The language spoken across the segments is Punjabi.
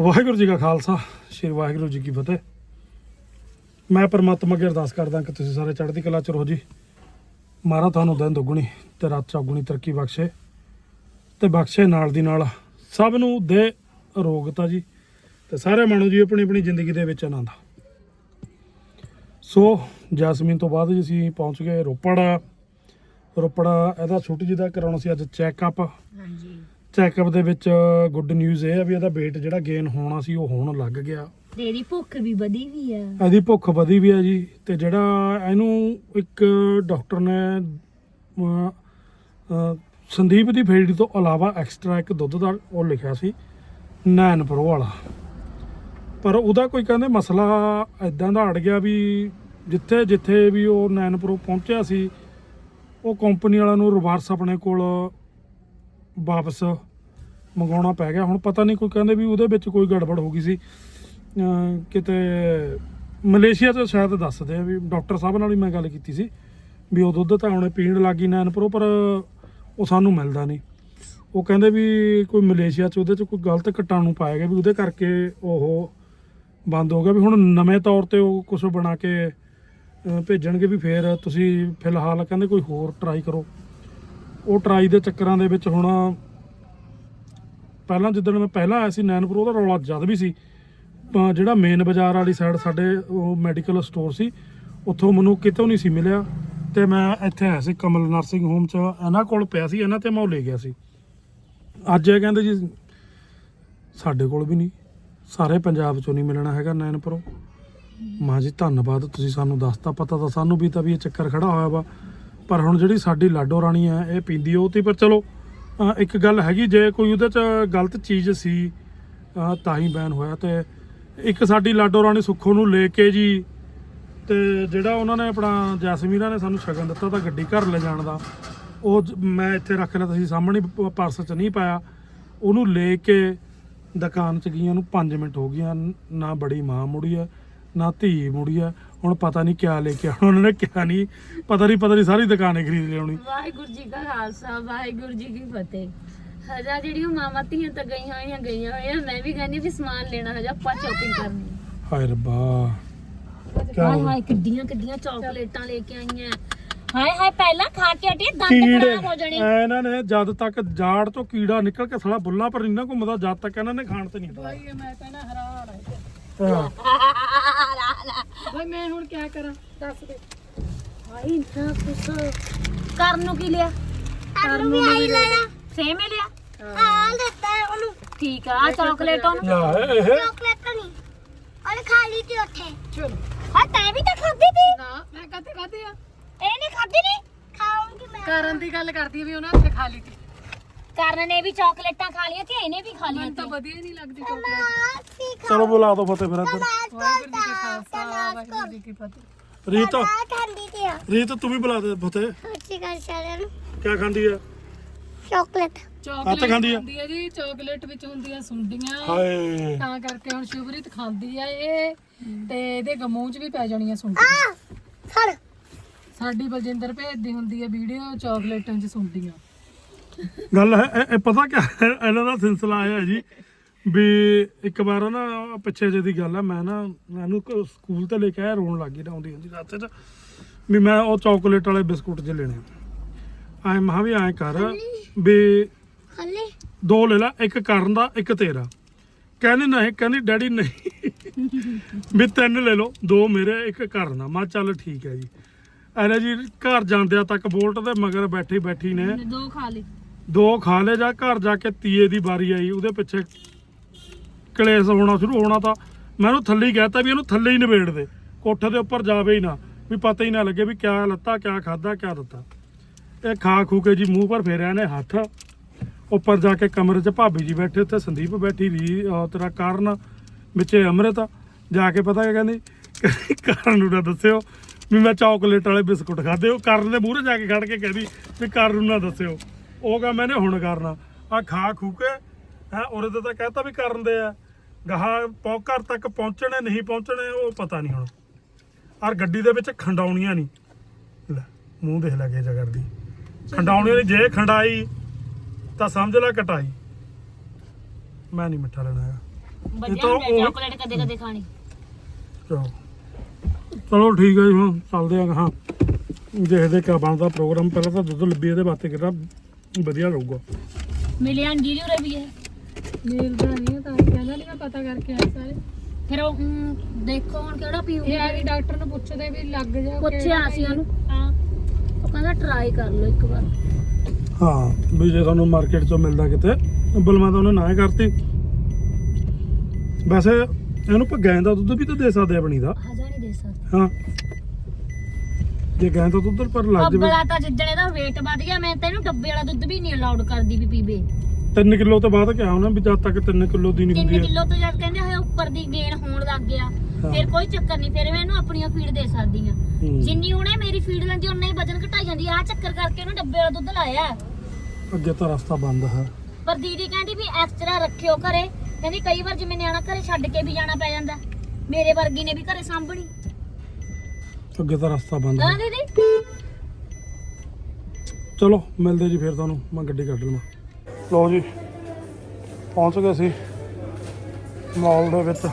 ਵਾਹਿਗੁਰੂ ਜੀ ਕਾ ਖਾਲਸਾ, ਸ੍ਰੀ ਵਾਹਿਗੁਰੂ ਜੀ ਕੀ ਫਤਿਹ। ਮੈਂ ਪਰਮਾਤਮਾ ਅੱਗੇ ਅਰਦਾਸ ਕਰਦਾ ਕਿ ਤੁਸੀਂ ਸਾਰੇ ਚੜ੍ਹਦੀ ਕਲਾ ਚ ਰਹੋ ਜੀ। ਮਾਰਾ ਤੁਹਾਨੂੰ ਦਿਨ ਦੁੱਗਣੀ ਤੇ ਰਾਤ ਚੌਗੁਣੀ ਤਰੱਕੀ ਬਖਸ਼ੇ ਤੇ ਬਖਸ਼ੇ ਨਾਲ ਦੀ ਨਾਲ ਸਭ ਨੂੰ ਦੇ ਅਰੋਗਤਾ ਜੀ ਤੇ ਸਾਰੇ ਮਾਣੋ ਜੀ ਆਪਣੀ ਆਪਣੀ ਜ਼ਿੰਦਗੀ ਦੇ ਵਿੱਚ ਆਨੰਦ। ਸੋ ਜੈਸਮੀਨ ਤੋਂ ਬਾਅਦ ਜੀ ਅਸੀਂ ਪਹੁੰਚ ਗਏ ਰੋਪੜ। ਰੋਪੜ, ਇਹਦਾ ਛੋਟੀ ਜਿਹੀ ਦਾ ਕਰਾਉਣਾ ਸੀ ਅੱਜ ਚੈੱਕਅਪ ਹਾਂਜੀ। ਚੈੱਕਅਪ ਦੇ ਵਿੱਚ ਗੁੱਡ ਨਿਊਜ਼ ਇਹ ਆ ਵੀ ਇਹਦਾ weight ਜਿਹੜਾ ਗੇਨ ਹੋਣਾ ਸੀ ਉਹ ਹੋਣ ਲੱਗ ਗਿਆ। ਤੇਰੀ ਭੁੱਖ ਵੀ ਵਧੀ ਵੀ ਆ। ਇਹਦੀ ਭੁੱਖ ਵਧੀ ਵੀ ਆ ਜੀ ਤੇ ਜਿਹੜਾ ਇਹਨੂੰ ਇੱਕ ਡਾਕਟਰ ਨੇ ਸੰਦੀਪ ਦੀ ਫੀਡ ਤੋਂ ਇਲਾਵਾ ਐਕਸਟਰਾ ਇੱਕ ਦੁੱਧ ਦਾ ਉਹ ਲਿਖਿਆ ਸੀ ਨੈਨ ਪ੍ਰੋ ਵਾਲਾ। ਪਰ ਉਹਦਾ ਕੋਈ ਕਹਿੰਦੇ ਮਸਲਾ ਇਦਾਂ ਦਾ ਅੜ ਗਿਆ ਵੀ ਜਿੱਥੇ ਜਿੱਥੇ ਵੀ ਉਹ ਨੈਨ ਪ੍ਰੋ ਪਹੁੰਚਿਆ ਸੀ ਉਹ ਕੰਪਨੀ ਵਾਲਿਆਂ ਨੂੰ ਰਿਵਰਸ ਆਪਣੇ ਕੋਲ ਵਾਪਸ ਮੰਗਾਉਣਾ ਪੈ ਗਿਆ। ਹੁਣ ਪਤਾ ਨਹੀਂ ਕੋਈ ਕਹਿੰਦੇ ਵੀ ਉਹਦੇ ਵਿੱਚ ਕੋਈ ਗੜਬੜ ਹੋ ਗਈ ਸੀ। ਕਿਤੇ ਮਲੇਸ਼ੀਆ ਤੋਂ ਸ਼ਾਇਦ ਦੱਸਦੇ ਆ ਵੀ ਡਾਕਟਰ ਸਾਹਿਬ ਨਾਲ ਵੀ ਮੈਂ ਗੱਲ ਕੀਤੀ ਸੀ ਵੀ ਉਹ ਦੁੱਧ ਤਾਂ ਹੁਣੇ ਪੀਣ ਲੱਗੀ ਨੈਨ ਪ੍ਰੋ ਪਰ ਉਹ ਸਾਨੂੰ ਮਿਲਦਾ ਨਹੀਂ। ਉਹ ਕਹਿੰਦੇ ਵੀ ਕੋਈ ਮਲੇਸ਼ੀਆ 'ਚ ਉਹਦੇ 'ਚ ਕੋਈ ਗਲਤ ਕੀਟਾਣੂ ਪਾਇਆ ਗਿਆ ਵੀ ਉਹਦੇ ਕਰਕੇ ਉਹ ਬੰਦ ਹੋ ਗਿਆ ਵੀ ਹੁਣ ਨਵੇਂ ਤੌਰ ਤੇ ਉਹ ਕੁਝ ਬਣਾ ਕੇ ਭੇਜਣਗੇ ਵੀ ਫੇਰ ਤੁਸੀਂ ਫਿਲਹਾਲ ਕਹਿੰਦੇ ਕੋਈ ਹੋਰ ਟਰਾਈ ਕਰੋ। ਉਹ ਟਰਾਈ ਦੇ ਚੱਕਰਾਂ ਦੇ ਵਿੱਚ ਹੁਣ ਪਹਿਲਾਂ ਜਿੱਦਣ ਮੈਂ ਪਹਿਲਾਂ ਆਇਆ ਸੀ ਨੈਨ ਉਹਦਾ ਰੌਲਾ ਜਦ ਵੀ ਸੀ। ਤਾਂ ਜਿਹੜਾ ਮੇਨ ਬਾਜ਼ਾਰ ਵਾਲੀ ਸਾਈਡ ਸਾਡੇ, ਉਹ ਮੈਡੀਕਲ ਸਟੋਰ ਸੀ। ਉੱਥੋਂ ਮੈਨੂੰ ਕਿਤੋਂ ਨਹੀਂ ਸੀ ਮਿਲਿਆ। ਤੇ ਮੈਂ ਇੱਥੇ ਆਇਆ ਸੀ ਕਮਲ ਨਰਸਿੰਗ ਹੋਮ ਚ। ਇਹਨਾਂ ਕੋਲ ਪਿਆ ਸੀ, ਇਹਨਾਂ ਤੇ ਮੈਂ ਉਹ ਲੈ ਗਿਆ ਸੀ। ਅੱਜ ਇਹ ਕਹਿੰਦੇ ਜੀ, ਸਾਡੇ ਕੋਲ ਵੀ ਨਹੀਂ। ਸਾਰੇ ਪੰਜਾਬ ਚੋਂ ਨਹੀਂ ਮਿਲਣਾ ਹੈਗਾ ਨੈਨ ਮਾਂ ਜੀ, ਧੰਨਵਾਦ, ਤੁਸੀਂ ਸਾਨੂੰ ਦੱਸਤਾ, ਪਤਾ ਤਾਂ ਸਾਨੂੰ ਵੀ ਤਾਂ ਵੀ ਇਹ ਚੱਕਰ ਖੜਾ ਹੋਇਆ ਵਾ। ਪਰ ਹੁਣ ਜਿਹੜੀ ਸਾਡੀ ਲਾਡੋ ਰਾਣੀ ਆ, ਇਹ ਪੀਂਦੀ ਉਹ ਤੀ ਪਰ ਚਲੋ। ਇੱਕ ਗੱਲ ਹੈਗੀ, ਜੇ ਕੋਈ ਉਹਦੇ ਚ ਗਲਤ ਚੀਜ਼ ਸੀ ਤਾਂ ਹੀ ਬੈਨ ਹੋਇਆ ਤੇ ਇੱਕ ਸਾਡੀ ਲਾਡੋ ਰਾਣੀ ਸੁੱਖੋ ਨੂੰ ਲੈ ਕੇ ਜੀ ਤੇ ਜਿਹੜਾ ਉਹਨਾਂ ਨੇ ਆਪਣਾ ਜੈਸਮੀਨਾ ਨੇ ਸਾਨੂੰ ਸ਼ਗਨ ਦਿੱਤਾ ਤਾਂ ਗੱਡੀ ਘਰ ਲੈ ਜਾਣ ਦਾ, ਉਹ ਜ- ਮੈਂ ਇੱਥੇ ਰੱਖ ਲਿਆ ਤੁਸੀਂ ਸਾਹਮਣੇ ਪਰਸ ਚ ਨਹੀਂ ਪਾਇਆ, ਉਹਨੂੰ ਲੈ ਕੇ ਦੁਕਾਨ ਚ ਗਈਆਂ ਨੂੰ 5 ਮਿੰਟ ਹੋ ਗਈਆਂ, ਨਾ ਬੜੀ ਮਾਂ ਮੁੜੀ ਆ ਨਾ ਧੀ ਮੁੜੀ ਆ ਹੁਣ ਪਤਾ ਨਹੀਂ ਕਿਆ ਲੈ ਕੇ ਆਉਣਾ। ਉਹਨਾਂ ਨੇ ਕਿਹਾ ਨਹੀਂ ਪਤਾ ਨਹੀਂ ਪਤਾ ਨਹੀਂ ਸਾਰੀ ਦੁਕਾਨੇ ਖਰੀਦ ਲਿਆਉਣੀ ਵਾਹਿਗੁਰੂ ਜੀ ਕਾ ਖਾਲਸਾ ਵਾਹਿਗੁਰੂ ਜੀ ਕੀ ਫਤਿਹ। ਹਜਾ ਜਿਹੜੀਆਂ ਮਾਵਾਂ ਧੀਆਂ ਤਾਂ ਗਈਆਂ ਹੋਈਆਂ ਗਈਆਂ ਹੋਈਆਂ ਮੈਂ ਵੀ ਕਹਿੰਦੀ ਵੀ ਸਮਾਨ ਲੈਣਾ ਹਜਾ ਆਪਾਂ ਸ਼ਾਪਿੰਗ ਕਰਨੀ। ਹਾਏ ਰੱਬਾ ਕਿਆ ਹਾਏ ਕਿੱਡੀਆਂ ਕਿੱਡੀਆਂ ਚਾਕਲੇਟਾਂ ਲੈ ਕੇ ਆਈਆਂ। ਹਾਏ ਹਾਏ ਪਹਿਲਾਂ ਖਾ ਕੇ ਹਟੇ ਦੰਦ ਕੀੜੇ। ਖਰਾਬ ਹੋ ਜਾਣੇ। ਐ ਇਹਨਾਂ ਨੇ ਜਦ ਤੱਕ ਜਾੜ ਤੋਂ ਕੀੜਾ ਨਿਕਲ ਕੇ ਸਾਲਾ ਬੁੱਲਾਂ ਪਰ ਇੰਨਾ ਘੁੰਮਦਾ ਜਦ ਤੱਕ ਇਹਨਾਂ ਨੇ ਖਾਣ ਤੇ ਨਹੀਂ ਹਟਣਾ। ਮੈਂ ਕਹਿੰਦਾ ਹੈਰਾਨ ਹੈ ਹਾਂ। ਬਈ ਮੈਂ ਹੁਣ ਕੀ ਕਰਾਂ? ਦੱਸ ਦੇ। ਹਾਏ ਇੰਨਾ ਕੁਛ। ਕਰਨ ਨੂੰ ਕੀ ਲਿਆ? ਕਰਨ ਨੂੰ ਵੀ ਲਿਆ। ਸੇਮ ਹੀ ਲਿਆ। ਹਾਂ। ਦਿੱਤਾ ਹੈ ਉਹਨੂੰ। ਠੀਕ ਆ ਚਾਕਲੇਟ ਉਹਨੂੰ। ਲੈ ਇਹ ਚਾਕਲੇਟ ਤਾਂ ਨਹੀਂ। ਉਹਨੇ ਖਾ ਲਈ ਤੀ ਉੱਥੇ। ਚਲੋ। ਹਾਂ ਤੈਂ ਵੀ ਤਾਂ ਖਾਧੀ ਤੀ ਨਾ ਮੈਂ ਕਹਤੇ ਖਾਧੀ ਆ? ਇਹ ਨਹੀਂ ਖਾਧੀ ਨਹੀਂ। ਖਾਉਂਗੀ ਮੈਂ। ਕਰਨ ਦੀ ਗੱਲ ਕਰਦੀ ਆ ਵੀ ਉਹਨਾਂ ਨੇ ਖਾ ਲਈ ਤੀ ਕਰਨ ਨੇ ਵੀ ਚਾਕਲੇਟਾਂ ਖਾ ਲਈਆਂ ਤੇ ਇਹਨੇ ਵੀ ਖਾ ਲਈਆਂ ਮੈਨੂੰ ਤਾਂ। ਵਧੀਆ ਹੀ ਨਹੀਂ ਲੱਗਦੀ ਚੋਕਲੇਟ ਚਲੋ ਬੁਲਾ ਦੋ ਫਤਿਹ ਫਿਰ ਇੱਧਰ ਵਾਹਿਗੁਰੂ ਜੀ ਕਾ ਖਾਲਸਾ ਵਾਹਿਗੁਰੂ ਜੀ ਕੀ ਫਤਿਹ। ਰੀਤ। ਤੀ ਆ ਰੀਤ ਤੂੰ ਵੀ ਬੁਲਾ ਦੇ ਫਤਿਹ। ਸੱਚੀ ਗੱਲ ਸਾਰਿਆਂ ਨੂੰ? ਕਿਆ ਖਾਂਦੀ ਆ ਚਾਕਲੇਟ। ਚਾਕਲੇਟ ਖਾਂਦੀ ਆ? ਖਾਂਦੀ ਆ ਜੀ ਚਾਕਲੇਟ ਵਿੱਚ ਹੁੰਦੀਆਂ ਸੁੰਡੀਆਂ। ਹਾਏ। ਤਾਂ ਕਰਕੇ ਹੁਣ ਸ਼ੁਭਰੀਤ ਖਾਂਦੀ ਆ ਇਹ ਤੇ ਇਹਦੇ ਗਮੂਹ 'ਚ ਵੀ ਪੈ ਜਾਣੀਆਂ ਸੁੰਡੀਆਂ। ਫੜ। ਸਾਡੀ ਬਲਜਿੰਦਰ ਭੇਜਦੀ ਹੁੰਦੀ ਆ ਵੀਡੀਓ ਚਾਕਲੇਟਾਂ 'ਚ ਸੁੰਡੀਆਂ। ਗੱਲ ਹੈ ਇਹ- ਇਹ ਪਤਾ ਕਿਆ ਹੈ? ਇਹਨਾਂ ਦਾ ਸਿਲਸਿਲਾ ਆਇਆ ਜੀ ਵੀ ਇੱਕ ਵਾਰ ਨਾ ਪਿੱਛੇ ਜੇ ਦੀ ਗੱਲ ਹੈ ਮੈਂ ਨਾ ਮੈਨੂੰ ਕ- ਸਕੂਲ ਤੇ ਲੈ ਕੇ ਆਇਆ ਰੋਣ ਲੱਗੀ ਨਾ ਆਉਂਦੀ ਹੁੰਦੀ ਰਾਤੇ ਚ ਵੀ ਮੈਂ ਉਹ ਚਾਕਲੇਟ ਵਾਲੇ ਬਿਸਕੁਟ ਜੇ ਲੈਣੇ ਆ। ਐ ਮਹਾ ਵੀ ਐ ਕਰ ਵੀ ਹਲੇ ਦੋ ਲੈ ਲੈ ਇੱਕ ਕਰਨ ਦਾ ਇੱਕ ਤੇਰਾ। ਕਹਿੰਦੀ ਨਹੀਂ ਕਹਿੰਦੀ ਡੈਡੀ ਨਹੀਂ। ਵੀ ਤਿੰਨ ਲੈ ਲਓ ਦੋ ਮੇਰੇ ਇੱਕ ਕਰਨ ਦਾ ਮੈਂ ਕਿਹਾ ਚੱਲ ਠੀਕ ਹੈ ਜੀ। ਐਨੇ ਜੀ ਘਰ ਜਾਂਦਿਆਂ ਤੱਕ ਬੋਲਟ ਦੇ ਮਗਰ ਬੈਠੀ ਬੈਠੀ ਨੇ। ਦੋ ਖਾ ਲਈ। ਦੋ ਖਾ ਲਏ ਜਾ ਘਰ ਜਾ ਕੇ ਤੀਏ ਦੀ ਵਾਰੀ ਆਈ, ਉਹਦੇ ਪਿੱਛੇ ਕਲੇਸ਼ ਹੋਣਾ ਸ਼ੁਰੂ ਹੋਣਾ ਤਾਂ ਮੈਂ ਉਹਨੂੰ ਥੱਲੇ ਹੀ ਕਹਿਤਾ ਵੀ ਇਹਨੂੰ ਥੱਲੇ ਹੀ ਨਿਬੇੜ ਦੇ, ਕੋਠੇ ਦੇ ਉੱਪਰ ਜਾਵੇ ਹੀ ਨਾ, ਵੀ ਪਤਾ ਹੀ ਨਾ ਲੱਗੇ ਵੀ ਕਿਆ ਲੱਤਾ, ਕਿਆ ਖਾਦਾ ਕਿਆ ਦਿੱਤਾ। ਇਹ ਖਾ ਖੂ ਕੇ ਜੀ ਮੂੰਹ ਪਰ ਫੇਰਿਆ ਨੇ ਹੱਥ, ਉੱਪਰ ਜਾ ਕੇ ਕਮਰੇ 'ਚ ਭਾਬੀ ਜੀ ਬੈਠੇ, ਉੱਥੇ ਸੰਦੀਪ ਬੈਠੀ, ਰੀ, ਅਹ ਤੇਰਾ ਕਾਰਨ, ਵਿੱਚੇ ਅੰਮ੍ਰਿਤ, ਜਾ ਕੇ ਪਤਾ ਕੀ ਕਹਿੰਦੀ ਕਹਿੰਦੀ ਕਾਰਨ ਨੂੰ ਨਾ ਦੱਸਿਓ, ਵੀ ਮੈਂ ਚਾਕਲੇਟ ਵਾਲੇ ਬਿਸਕੁਟ ਖਾਦੇ ਉਹ ਕਰਨ ਦੇ ਮੂਹਰੇ ਜਾ ਕੇ ਖੜ ਕੇ ਕਹਿੰਦੀ ਵੀ ਕਾਰਨ ਨੂੰ ਨਾ ਦੱਸਿਓ। ਉਹ ਕਹ ਮੈਨੇ ਹੁਣ ਕਰਨਾ। ਆ ਖਾ ਖੂ ਕੇ ਹੈ ਉਹਦੇ ਤੇ ਤਾਂ ਕਹਿਤਾ ਵੀ ਕਰਨ ਦੇ ਆ। ਗਾਹਾਂ ਪੌ ਘਰ ਤੱਕ ਪਹੁੰਚਣੇ ਨਹੀਂ ਪਹੁੰਚਣੇ ਉਹ ਪਤਾ ਨਹੀਂ ਹੁਣ। ਔਰ ਗੱਡੀ ਦੇ ਵਿੱਚ ਖੰਡਾਉਣੀਆਂ ਨਹੀਂ। ਲੈ ਮੂੰਹ ਦੇਖ ਲੈ ਕੇ ਜਗਰ ਦੀ। ਖੰਡਾਉਣੀਆਂ ਨਹੀਂ ਜੇ ਖੰਡਾਈ ਤਾਂ ਸਮਝ ਲੈ ਕਟਾਈ। ਮੈਂ ਨਹੀਂ ਮਿੱਠਾ ਲੈਣਾ ਹੈਗਾ। ਤਾਂ ਉਹ- ਚਾਕਲੇਟ ਕਦੇ ਕਦੇ ਖਾਣੀ। ਚਲੋ। ਚਲੋ ਠੀਕ ਹੈ ਜੀ ਹੁਣ ਚੱਲਦੇ ਆ ਹਾਂ। ਦੇਖਦੇ ਕਿਆ ਬਣਦਾ ਪ੍ਰੋਗਰਾਮ ਪਹਿਲਾਂ ਤਾਂ ਦੁੱਧ ਲੱਭੀ ਇਹਦੇ ਵਾਸਤੇ ਕਿਹੜਾ ਵਧੀਆ ਰਹੂਗਾ। ਮਿਲਿਆ ਅੰਜੀਰੀ ਉਰੇ ਵੀ ਹੈ। ਮਿਲਦਾ ਨਹੀਂ ਹੈ ਤਾਂ ਹੀ ਕਹਿੰਦਾ ਨਹੀਂ ਮੈਂ ਪਤਾ ਕਰਕੇ ਆਇਆ ਸਾਰੇ। ਫਿਰ ਉਹ ਹਮ, ਦੇਖੋ ਹੁਣ ਕਿਹੜਾ ਪੀਊ ਇਹ ਆ ਵੀ ਡਾਕਟਰ ਨੂੰ ਪੁੱਛਦੇ ਵੀ ਲੱਗ ਜਾ ਪੁੱਛਿਆ ਸੀ ਉਹਨੂੰ। ਹਾਂ ਉਹ ਕਹਿੰਦਾ ਟਰਾਈ ਕਰ ਲਓ ਇੱਕ ਵਾਰ। ਹਾਂ ਵੀ ਜੇ ਤੁਹਾਨੂੰ ਮਾਰਕੀਟ ਚੋਂ ਮਿਲਦਾ ਕਿਤੇ ਅੱਬਲ ਮੈਂ ਤਾਂ ਉਹਨੇ ਨਾ ਹੀ ਕਰਤੀ। ਵੈਸੇ ਇਹਨੂੰ ਆਪਾਂ ਗਾਂ ਦਾ ਦੁੱਧ ਵੀ ਤਾਂ ਦੇ ਸਕਦੇ ਆ ਆਪਣੀ ਦਾ। ਹਜਾ ਨਹੀਂ ਦੇ ਸਕਦਾ। ਹਾਂ। ਜੇ ਗਾਂ ਦਾ ਦੁੱਧ ਪਰ ਲੱਗ ਜਾਵੇ। ਅੱਬਲਾ ਤਾਂ ਜਿੱਦਣ ਇਹਦਾ weight ਵੱਧ ਗਿਆ ਮੈਂ ਤੈਨੂੰ ਡੱਬੇ ਵਾਲਾ ਦੁੱਧ ਵੀ ਨਹੀਂ ਅਲਾਉਡ ਕਰਦੀ ਵੀ ਪੀਵੇ 3 ਕਿਲੋ ਤੋਂ ਬਾਅਦ ਕਿਹਾ ਉਹਨੇ ਵੀ ਜਦ ਤੱਕ 3 ਕਿਲੋ ਦੀ ਨਹੀਂ 3 ਹੁੰਦੀ ਹੈ। ਕਿਲੋ ਤੋਂ ਜਦ ਕਹਿੰਦੇ ਹੋਏ ਉੱਪਰ ਦੀ ਗੇਨ ਹੋਣ ਲੱਗ ਗਿਆ। ਹਾਂ। ਫਿਰ ਕੋਈ ਚੱਕਰ ਨਹੀਂ ਫਿਰ ਮੈਂ ਇਹਨੂੰ ਆਪਣੀਆਂ ਫੀਡ ਦੇ ਸਕਦੀ ਆ ਹੂੰ। ਜਿੰਨੀ ਉਹਨੇ ਮੇਰੀ ਫੀਡ ਲੈਂਦੀ ਉਨਾ ਹੀ ਵਜਨ ਘਟਾਈ ਜਾਂਦੀ। ਆ ਚੱਕਰ ਕਰਕੇ ਉਹਨੂੰ ਡੱਬੇ ਵਾਲਾ ਦੁੱਧ ਲਾਇਆ। ਅੱਗੇ ਤਾਂ ਰਸਤਾ ਬੰਦ ਹੈ। ਪਰ ਦੀਦੀ ਕਹਿੰਦੀ ਵੀ ਐਕਸਟਰਾ ਰੱਖਿਓ ਘਰੇ। ਕਹਿੰਦੀ ਕਈ ਵਾਰ ਜਿਵੇਂ ਨਿਆਣਾ ਘਰੇ ਛੱਡ ਕੇ ਵੀ ਜਾਣਾ ਪੈ ਜਾਂਦਾ। ਮੇਰੇ ਵਰਗੀ ਨੇ ਵੀ ਘਰੇ ਸਾਂਭਣੀ। ਅੱਗੇ ਤਾਂ ਰਸਤਾ ਬੰਦ ਹਾਂ ਹੈ ਦੀਦੀ। ਚਲੋ ਮਿਲਦੇ ਜੀ ਫਿਰ ਤੁਹਾਨੂੰ। ਮੈਂ ਗੱਡੀ ਕੱਢ ਲਵਾਂ। ਲਓ ਜੀ ਪਹੁੰਚ ਗਏ ਸੀ ਮਾਲ ਦੇ ਵਿੱਚ।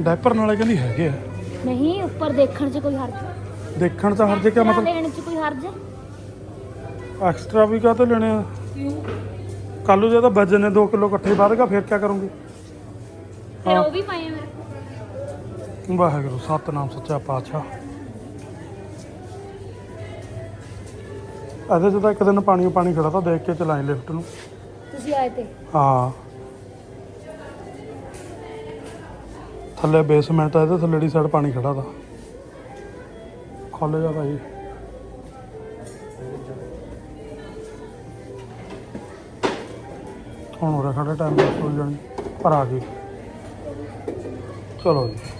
ਡਾਈਪਰ ਨਾਲੇ ਕਹਿੰਦੀ ਹੈਗੇ ਆ। ਨਹੀਂ ਉੱਪਰ ਦੇਖਣ 'ਚ ਕੋਈ ਹਰਜ। ਦੇਖਣ ਤਾਂ ਹਰ ਜਗ੍ਹਾ ਮਤਲਬ ਲੈਣ 'ਚ ਕੋਈ ਹਰਜ ਐਕਸਟਰਾ ਵੀ ਕਾਹਤੇ ਲੈਣੇ ਆ? ਕੱਲ ਜੇ ਤਾਂ ਵਜਨ ਨੇ 2 ਕਿਲੋ ਇਕੱਠੇ ਵੱਧ ਗਿਆ ਫਿਰ ਕੀ ਕਰੂੰਗੀ? ਫਿਰ ਉਹ ਵੀ ਪਾਏ ਵਾਹਿਗੁਰੂ ਸਤਨਾਮ ਸੱਚਾ ਪਾਤਸ਼ਾਹ। 'ਚ ਤਾਂ ਇੱਕ ਦਿਨ ਪਾਣੀ ਪਾਣੀ ਖੜਾ ਤਾਂ ਦੇਖ ਕੇ ਚਲਾਈ ਲਿਫਟ ਨੂੰ। ਤੁਸੀਂ ਆਏ ਤੇ? ਹਾਂ। ਥੱਲੇ ਬੇਸਮੈਂਟ ਆ ਇਹਦੇ ਥੱਲੇੜੀ ਸਾਈਡ ਪਾਣੀ ਖੜਾ ਦਾ ਖੋਲ ਜਾ ਭਾਈ ਹੁਣ ਉਰੇ ਖੜਾ ਟਾਈਮ ਪਾਸ ਹੋ ਜਾਣੀ ਪਰ ਆ ਗਈ ਚਲੋ ਜੀ।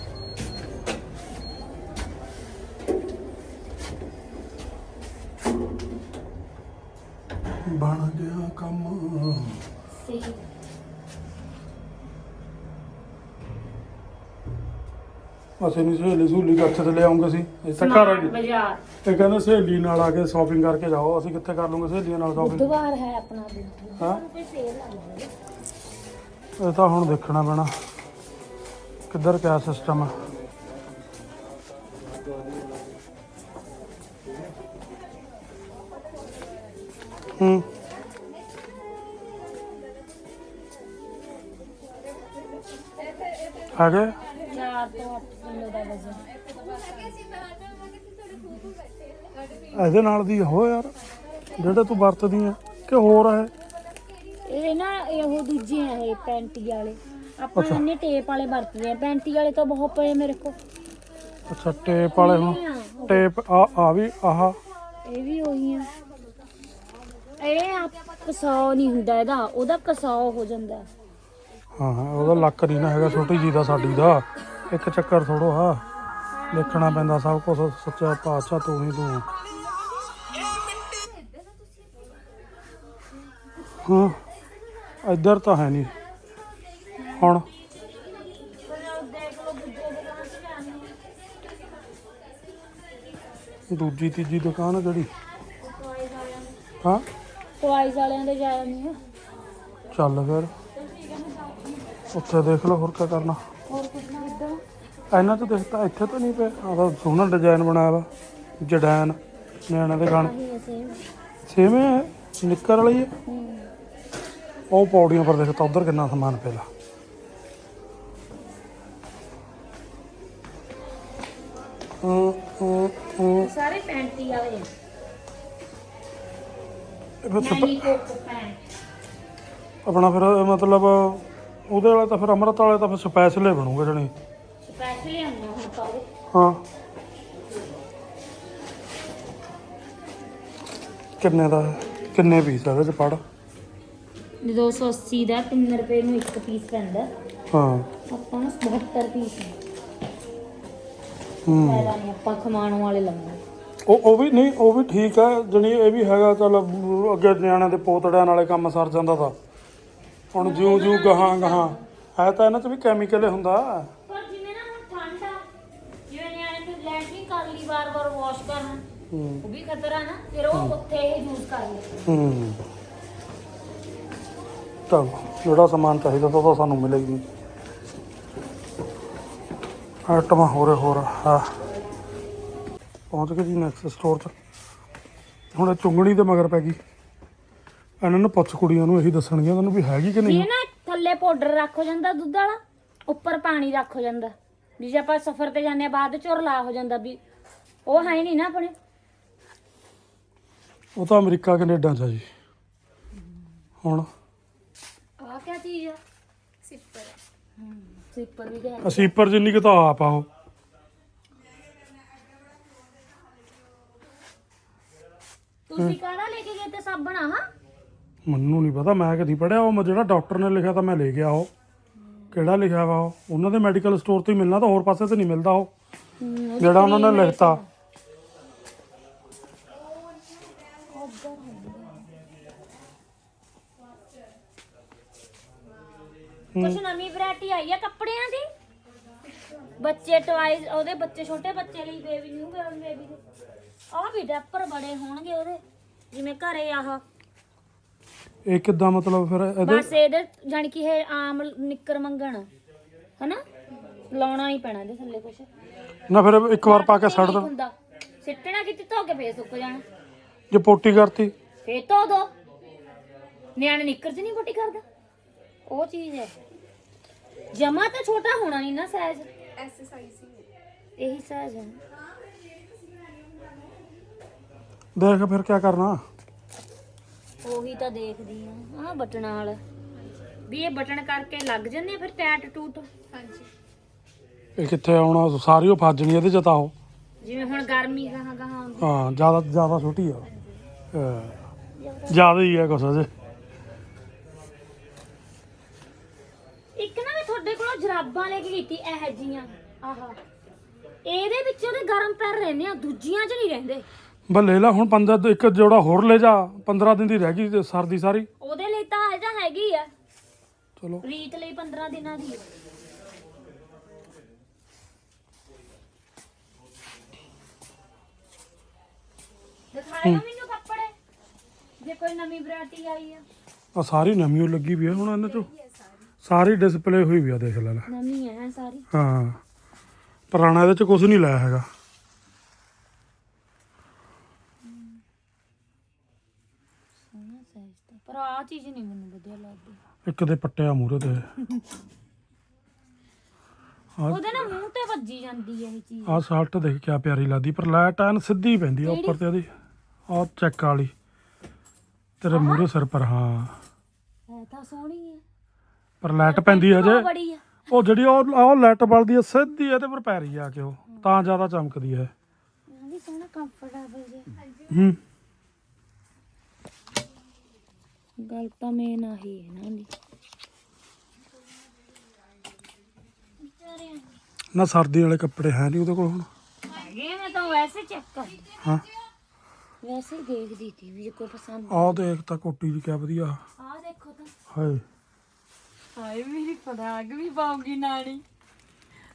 ਬਣ ਗਿਆ ਕੰਮ। ਸਹੀ। ਅਸੀਂ ਨਹੀਂ ਸਹੇਲੀ ਸਹੂਲੀ ਕਿੱਥੇ ਤੇ ਲਿਆਉਂਗੇ ਸੀ ਇਹ ਤਾਂ ਘਰ ਆ ਗਈ ਬਾਜ਼ਾਰ। ਇਹ ਕਹਿੰਦੇ ਸਹੇਲੀ ਨਾਲ ਆ ਕੇ ਸ਼ਾਪਿੰਗ ਕਰਕੇ ਜਾਓ ਅਸੀਂ ਕਿੱਥੇ ਕਰ ਲੂੰਗੇ ਸਹੇਲੀਆਂ ਨਾਲ ਸ਼ਾਪਿੰਗ ਬੁੱਧਵਾਰ ਹੈ ਆਪਣਾ ਬੁੱਧ ਹਾਂ। ਕੋਈ ਸੇਲ ਲੱਗਦੀ ਹੈ ਇਹ ਤਾਂ ਹੁਣ ਦੇਖਣਾ ਪੈਣਾ। ਕਿੱਧਰ ਕਿਆ ਸਿਸਟਮ ਹੈ ਹੂੰ। ਹੈਗੇ 4 ਤੋਂ 8 ਕਿਲੋ ਦਾ ਵਜ਼ਨ ਇਹਦੇ ਨਾਲ ਦੀ ਹੋ ਯਾਰ ਜਿਹੜੇ ਤੂੰ ਵਰਤਦੀ ਆ ਕਿ ਹੋਰ ਹੈ ਇਹ? ਨਾ ਇਹ ਦੂਜੇ ਆ ਇਹ ਪੈਂਟੀ ਵਾਲੇ। ਆਪਾਂ। ਇੰਨੇ ਟੇਪ ਵਾਲੇ ਵਰਤਦੇ ਆ। ਪੈਂਟੀ ਵਾਲੇ ਤਾਂ ਬਹੁਤ ਪਏ ਮੇਰੇ ਕੋਲ। ਅੱਛਾ ਟੇਪ ਵਾਲੇ ਹੁਣ। ਟੇਪ ਆ ਆ ਵੀ ਆਹ। ਇਹ ਵੀ ਉਹੀ ਆ। ਇਹ ਆਪ ਕਸਾਓ ਨਹੀਂ ਹੁੰਦਾ ਇਹਦਾ, ਉਹਦਾ ਕਸਾਓ ਹੋ ਜਾਂਦਾ। ਹਾਂ ਹਾਂ, ਉਹਦਾ ਲੱਕ ਨਹੀਂ ਨਾ ਹੈਗਾ, ਛੋਟੀ ਜੀ ਦਾ, ਸਾਡੀ ਦਾ। ਇੱਕ ਚੱਕਰ ਥੋੜੋ ਆ ਦੇਖਣਾ ਪੈਂਦਾ ਸਭ ਕੁਝ ਸੱਚਾ ਪਾਤਸ਼ਾਹ ਤੂੰ ਹੀ ਤੂੰ। ਹਾਂ, ਇੱਧਰ ਤਾਂ ਹੈ ਨਹੀਂ। ਹੁਣ? ਦੂਜੀ, ਤੀਜੀ ਦੁਕਾਨ ਆ ਕਿਹੜੀ? ਹਾਂ? ਟਵਾਈਸ ਵਾਲਿਆਂ ਦੇ ਜਾ ਜਾਂਦੇ ਆ। ਚੱਲ ਫਿਰ। ਉੱਥੇ ਦੇਖ ਲਓ ਹੋਰ ਕੀ ਕਰਨਾ। ਹੋਰ ਕੁਝ ਨਾ ਇਦਾਂ ਇਹਨਾਂ ਤੋਂ ਦੇਖਤਾ ਇੱਥੇ ਤਾਂ ਨਹੀਂ ਪਿਆ ਆਹ ਤਾਂ ਸੋਹਣਾ ਡਿਜ਼ਾਈਨ ਬਣਾਇਆ ਵਾ ਜਡੈਨ ਨਿਆਣਿਆਂ ਦੇ ਗਾਣੇ। ਸੇਮ ਸੇਮ ਹੈ ਨਿੱਕਰ ਵਾਲੀ ਹੈ। ਉਹ ਪੌੜੀਆਂ ਪਰ ਦੇਖਤਾ ਉਧਰ ਕਿੰਨਾ ਸਮਾਨ ਪਿਆ। ਫਿਰ ਸਪ- ਮੈਨੀ ਕੋਕ ਆਪਣਾ ਫਿਰ ਮਤਲਬ ਉਹਦੇ ਵਾਲਾ ਤਾਂ ਫਿਰ ਅੰਮ੍ਰਿਤ ਵਾਲੇ ਤਾਂ ਫਿਰ ਸਪੈਸ਼ਲ ਹੀ ਬਣੂਗਾ ਜਣੀ। ਸਪੈਸ਼ਲ ਆਉਂਦਾ ਹੁਣ ਤਾਂ ਉਹ ਹਾਂ। ਕਿੰਨੇ ਦਾ ਹੈ? ਕਿੰਨੇ ਪੀਸ ਆ ਇਹਦੇ ਚ ਪੜ? 280 ਦਾ 3 ਰੁਪਏ ਨੂੰ ਇੱਕ ਪੀਸ ਪੈਂਦਾ। ਹਾਂ। ਆਪਾਂ ਨੂੰ 72 ਪੀਸ ਹੂੰ। ਫਾਇਦਾ ਨਹੀਂ ਆਪਾਂ ਖਮਾਣ ਵਾਲੇ ਲੰਮੇ। ਉਹ ਉਹ ਵੀ ਨਹੀਂ ਉਹ ਵੀ ਠੀਕ ਹੈ ਜਣੀ ਇਹ ਵੀ ਹੈਗਾ ਚਲ ਅੱਗੇ ਨਿਆਣਿਆਂ ਦੇ ਪੋਤੜਿਆਂ ਨਾਲੇ ਕੰਮ ਸਰ ਜਾਂਦਾ ਤਾਂ। ਹੁਣ ਜਿਉਂ ਜਿਉਂ ਗਾਹਾਂ ਗਾਹਾਂ ਹੈ ਤਾਂ ਇਹਨਾਂ ਚ ਵੀ ਕੈਮੀਕਲ ਹੀ ਹੁੰਦਾ। ਪਰ ਜਿਵੇਂ ਨਾ ਹੁਣ ਠੰਡ ਆ ਜਿਵੇਂ ਨਿਆਣੇ ਨੂੰ ਲੈਟਰਿੰਗ ਕਰ ਲਈ ਵਾਰ-ਵਾਰ ਵਾਸ਼ ਕਰਨਾ ਹੂੰ। ਉਹ ਵੀ ਖਤਰਾ ਨਾ ਫਿਰ ਉਹ ਉੱਥੇ ਇਹ ਯੂਜ਼ ਕਰ ਲੈ ਹੂੰ। ਚਲ ਜਿਹੜਾ ਸਮਾਨ ਚਾਹੀਦਾ ਤਾਂ ਉਹ ਤਾਂ ਸਾਨੂੰ ਮਿਲੇ ਹੀ ਨਹੀਂ। ਆਈਟਮਾਂ ਹੋਰ ਹੋਰ ਹਾਂ ਪਹੁੰਚ ਗਏ ਜੀ ਨੈਕਸਟ ਸਟੋਰ 'ਚ। ਹੁਣ ਇਹ ਚੁੰਗਣੀ ਦੇ ਮਗਰ ਪੈ ਗਈ। ਇਹਨਾਂ ਨੂੰ ਪੁੱਛ ਕੁੜੀਆਂ ਨੂੰ ਇਹੀ ਦੱਸਣਗੀਆਂ ਤੁਹਾਨੂੰ ਵੀ ਹੈਗੀ ਕਿ ਨਹੀਂ। ਇਹ ਨਾ ਥੱਲੇ ਪਾਊਡਰ ਰੱਖ ਹੋ ਜਾਂਦਾ ਦੁੱਧ ਵਾਲਾ ਉੱਪਰ ਪਾਣੀ ਰੱਖ ਹੋ ਜਾਂਦਾ। ਵੀ ਜੇ ਆਪਾਂ ਸਫ਼ਰ ਤੇ ਜਾਂਦੇ ਆ ਬਾਅਦ ਚ ਰਲਾ ਹੋ ਜਾਂਦਾ ਵੀ ਉਹ ਹੈ ਨਹੀਂ ਨਾ ਆਪਣੇ। ਉਹ ਤਾਂ ਅਮਰੀਕਾ ਕੈਨੇਡਾ 'ਚ ਆ ਜੀ। ਹੁਣ ਆਹ ਕੀ ਚੀਜ਼ ਆ? ਸਿੱਪਰ। ਸਿੱਪਰ ਵੀ ਹੈ ਅਸੀਂ ਉੱਪਰ ਜਿੰਨੀ ਕੁ ਤਾਂ ਆਪ ਆਓ ਤੁਸੀਂ ਕਾਹਦਾ ਲੈ ਕੇ ਗਏ ਤੇ ਸਾਬਣ ਆ ਹਾਂ? ਮੈਨੂੰ ਨਹੀਂ ਪਤਾ ਮੈਂ ਕਦੀ ਪੜਿਆ ਉਹ ਮੈਂ ਜਿਹੜਾ ਡਾਕਟਰ ਨੇ ਲਿਖਿਆ ਤਾਂ ਮੈਂ ਲੈ ਗਿਆ ਉਹ। ਕਿਹੜਾ ਲਿਖਿਆ ਵਾ ਉਹ? ਉਹਨਾਂ ਦੇ ਮੈਡੀਕਲ ਸਟੋਰ ਤੋਂ ਹੀ ਮਿਲਣਾ ਤਾਂ ਹੋਰ ਪਾਸੇ ਤੇ ਨਹੀਂ ਮਿਲਦਾ ਉਹ। ਜਿਹੜਾ ਉਹਨਾਂ ਨੇ ਲਿਖਤਾ। ਕੁਛ ਨਵੀਂ ਵੈਰਾਈਟੀ ਆਈ ਆ ਕੱਪੜਿਆਂ ਦੀ? ਬੱਚੇ ਟਵਾਈਜ਼ ਉਹਦੇ ਬੱਚੇ ਛੋਟੇ ਬੱਚੇ ਲਈ ਬੇਬੀ ਨਿਊ ਬੇਬੀ ਦੇ। ਆਹ ਵੀ ਡੈਪਰ ਬੜੇ ਹੋਣਗੇ ਉਹਦੇ ਜਿਵੇਂ ਘਰੇ ਆਹ ਇਹ ਕਿੱਦਾਂ ਮਤਲਬ ਫਿਰ ਇਹਦੇ ਬਸ ਇਹਦੇ ਜਾਣੀ ਕਿ ਇਹ ਆਮ ਨਿੱਕਰ ਮੰਗਣ ਹਨਾ? ਲਾਉਣਾ ਨਹੀਂ ਪੈਣਾ ਇਹਦੇ ਥੱਲੇ ਕੁਛ। ਨਾ ਫਿਰ ਇੱਕ ਵਾਰ ਪਾ ਕੇ ਛੱਡ ਦੋ। ਹੁੰਦਾ। ਸਿੱਟਣਾ ਕਿਤੇ ਧੋ ਕੇ ਫੇਰ ਸੁੱਕ ਜਾਣਾ। ਜੇ ਪੋਟੀ ਕਰਤੀ। ਫੇਰ ਧੋ ਦੋ। ਨਿਆਣੇ ਨਿੱਕਰ ਚ ਨਹੀਂ ਪੋਟੀ ਕਰਦਾ। ਉਹ ਚੀਜ਼ ਹੈ। ਜਮਾ ਤਾਂ ਛੋਟਾ ਹੋਣਾ ਨਹੀਂ ਨਾ ਸਾਈਜ਼ ਐਸ ਸਾਈਜ਼ ਇਹੀ ਸਾਈਜ਼ ਹੈ। ਦੇਖ ਫਿਰ ਕੀ ਕਰਨਾ। ਉਹੀ ਤਾਂ ਦੇਖਦੀ ਆ। ਆਹ ਬਟਨਾਂ ਵਾਲਾ। ਵੀ ਇਹ ਬਟਨ ਕਰਕੇ ਲੱਗ ਜਾਂਦੇ ਆ ਫਿਰ ਟੈਟ ਟੂਟ? ਇਹ ਕਿੱਥੇ ਆਉਣਾ ਸਾਰੀ ਉਹ ਫੱਜਣੀ ਇਹਦੇ ਚ ਤਾਂ ਉਹ। ਜਿਵੇਂ ਹੁਣ ਗਰਮੀ ਗਾਹਾਂ ਗਾਹਾਂ ਆਉਂਦੀ। ਹਾਂ ਜ਼ਿਆਦਾ ਜ਼ਿਆਦਾ ਛੋਟੀ ਆ। ਜ਼ਿਆਦਾ ਹੀ ਆ ਕੁਛ ਅਜੇ ਇੱਕ ਨਾ ਮੈਂ ਤੁਹਾਡੇ ਕੋਲੋਂ ਜਰਾਬਾਂ ਲੈ ਕੇ ਕੀਤੀ ਇਹ ਜੀਆਂ ਆਹਾ। ਇਹਦੇ ਵਿੱਚ ਉਹਦੇ ਗਰਮ ਪੈਰ ਰਹਿੰਦੇ ਆ ਦੂਜੀਆਂ 'ਚ ਨਹੀਂ ਰਹਿੰਦੇ। ਬਸ ਲੈ ਲਾ ਹੁਣ 15 ਇੱਕ ਜੋੜਾ ਹੋਰ ਲੈ ਜਾ 15 ਦਿਨ ਦੀ ਰਹਿ ਗਈ ਤੇ ਸਰਦੀ ਸਾਰੀ। ਉਹਦੇ ਲਈ ਤਾਂ ਇਹ ਤਾਂ ਹੈਗੀ ਆ। ਚਲੋ। ਰੀਤ ਲਈ 15 ਦਿਨਾਂ ਦੀ। ਦਿਖਾਇਓ ਮੈਨੂੰ ਕੱਪੜੇ? ਜੇ ਕੋਈ ਨਵੀਂ ਵੈਰਾਈਟੀ ਆਈ ਆ। ਆ ਸਾਰੀ ਨਵੀਂ ਓ ਲੱਗੀ ਵੀ ਆ ਹੁਣ ਇਹਨਾਂ ਚੋਂ। ਸਾਰੀ। ਡਿਸਪਲੇ ਹੋਈ ਵੀ ਆ ਦੇਖ ਲੈ ਲੈ। ਨਵੀਂ ਹੈ ਸਾਰੀ? ਹਾਂ। ਪੁਰਾਣਾ ਇਹਦੇ ਚ ਕੁਝ ਨਹੀਂ ਲਾਇਆ ਹੈਗਾ ਸੋਹਣਾ ਸਾਈਜ਼ ਤਾਂ ਪਰ ਆ ਚੀਜ਼ ਨਹੀਂ ਮੈਨੂੰ ਵਧੀਆ ਲੱਗਦੀ। ਇੱਕ ਦੇ ਪੱਟਿਆ ਮੂਰੇ ਤੇ। ਉਹਦੇ ਨਾਲ ਮੂੰਹ ਤੇ ਵੱਜੀ ਜਾਂਦੀ ਹੈ ਇਹ ਚੀਜ਼। ਆਹ ਸ਼ਰਟ ਦੇਖ ਕਿਆ ਪਿਆਰੀ ਲੱਗਦੀ ਪਰ ਲਾਈਟ ਐਨ ਸਿੱਧੀ ਪੈਂਦੀ ਆ ਉੱਪਰ ਤੇ ਉਹਦੀ। ਆਹ ਚੈੱਕ ਵਾਲੀ। ਤੇਰੇ ਮੂਰੇ ਸਿਰ ਪਰ ਹਾਂ। ਹੈ ਤਾਂ ਸੋਹਣੀ ਹੈ ਪਰ ਲਾਈਟ ਪੈਂਦੀ ਆ ਜੇ। ਉਹ ਬੜੀ ਉਹ ਜਿਹੜੀ ਉਹ ਉਹ ਲਾਈਟ ਬਲਦੀ ਆ ਸਿੱਧੀ ਇਹਦੇ ਪਰ ਪੈ ਰਹੀ ਆ ਕਿ ਉਹ। ਤਾਂ ਜ਼ਿਆਦਾ ਚਮਕਦੀ ਹੈ ਇਹ। ਵੀ ਸੋਹਣਾ ਕੰਫਰਟੇਬਲ ਜਿਹਾ। ਹੂੰ। ਗੱਲ ਤਾਂ ਮੇਨ ਆਹੀ ਹੈ ਨਾ ਦੀ ਨਾ ਸਰਦੀ ਵਾਲੇ ਕੱਪੜੇ ਹੈ ਨਹੀਂ ਉਹਦੇ ਕੋਲ ਹੁਣ। ਹੈਗੇ ਮੈਂ ਤਾਂ ਵੈਸੇ ਚੈੱਕ ਕਰ ਹਾਂ। ਵੈਸੇ ਹੀ ਦੇਖਦੀ ਸੀ ਵੀ ਜੇ ਕੋਈ ਪਸੰਦ ਆਹ ਦੇਖ ਤਾਂ ਕੋਟੀ ਦੀ ਕਿਆ ਵਧੀਆ। ਆ ਦੇਖੋ ਤਾਂ। ਹਾਏ। ਹਾਏ ਮੇਰੀ ਫਰਾਕ ਵੀ ਪਾਉਗੀ ਨਾਨੀ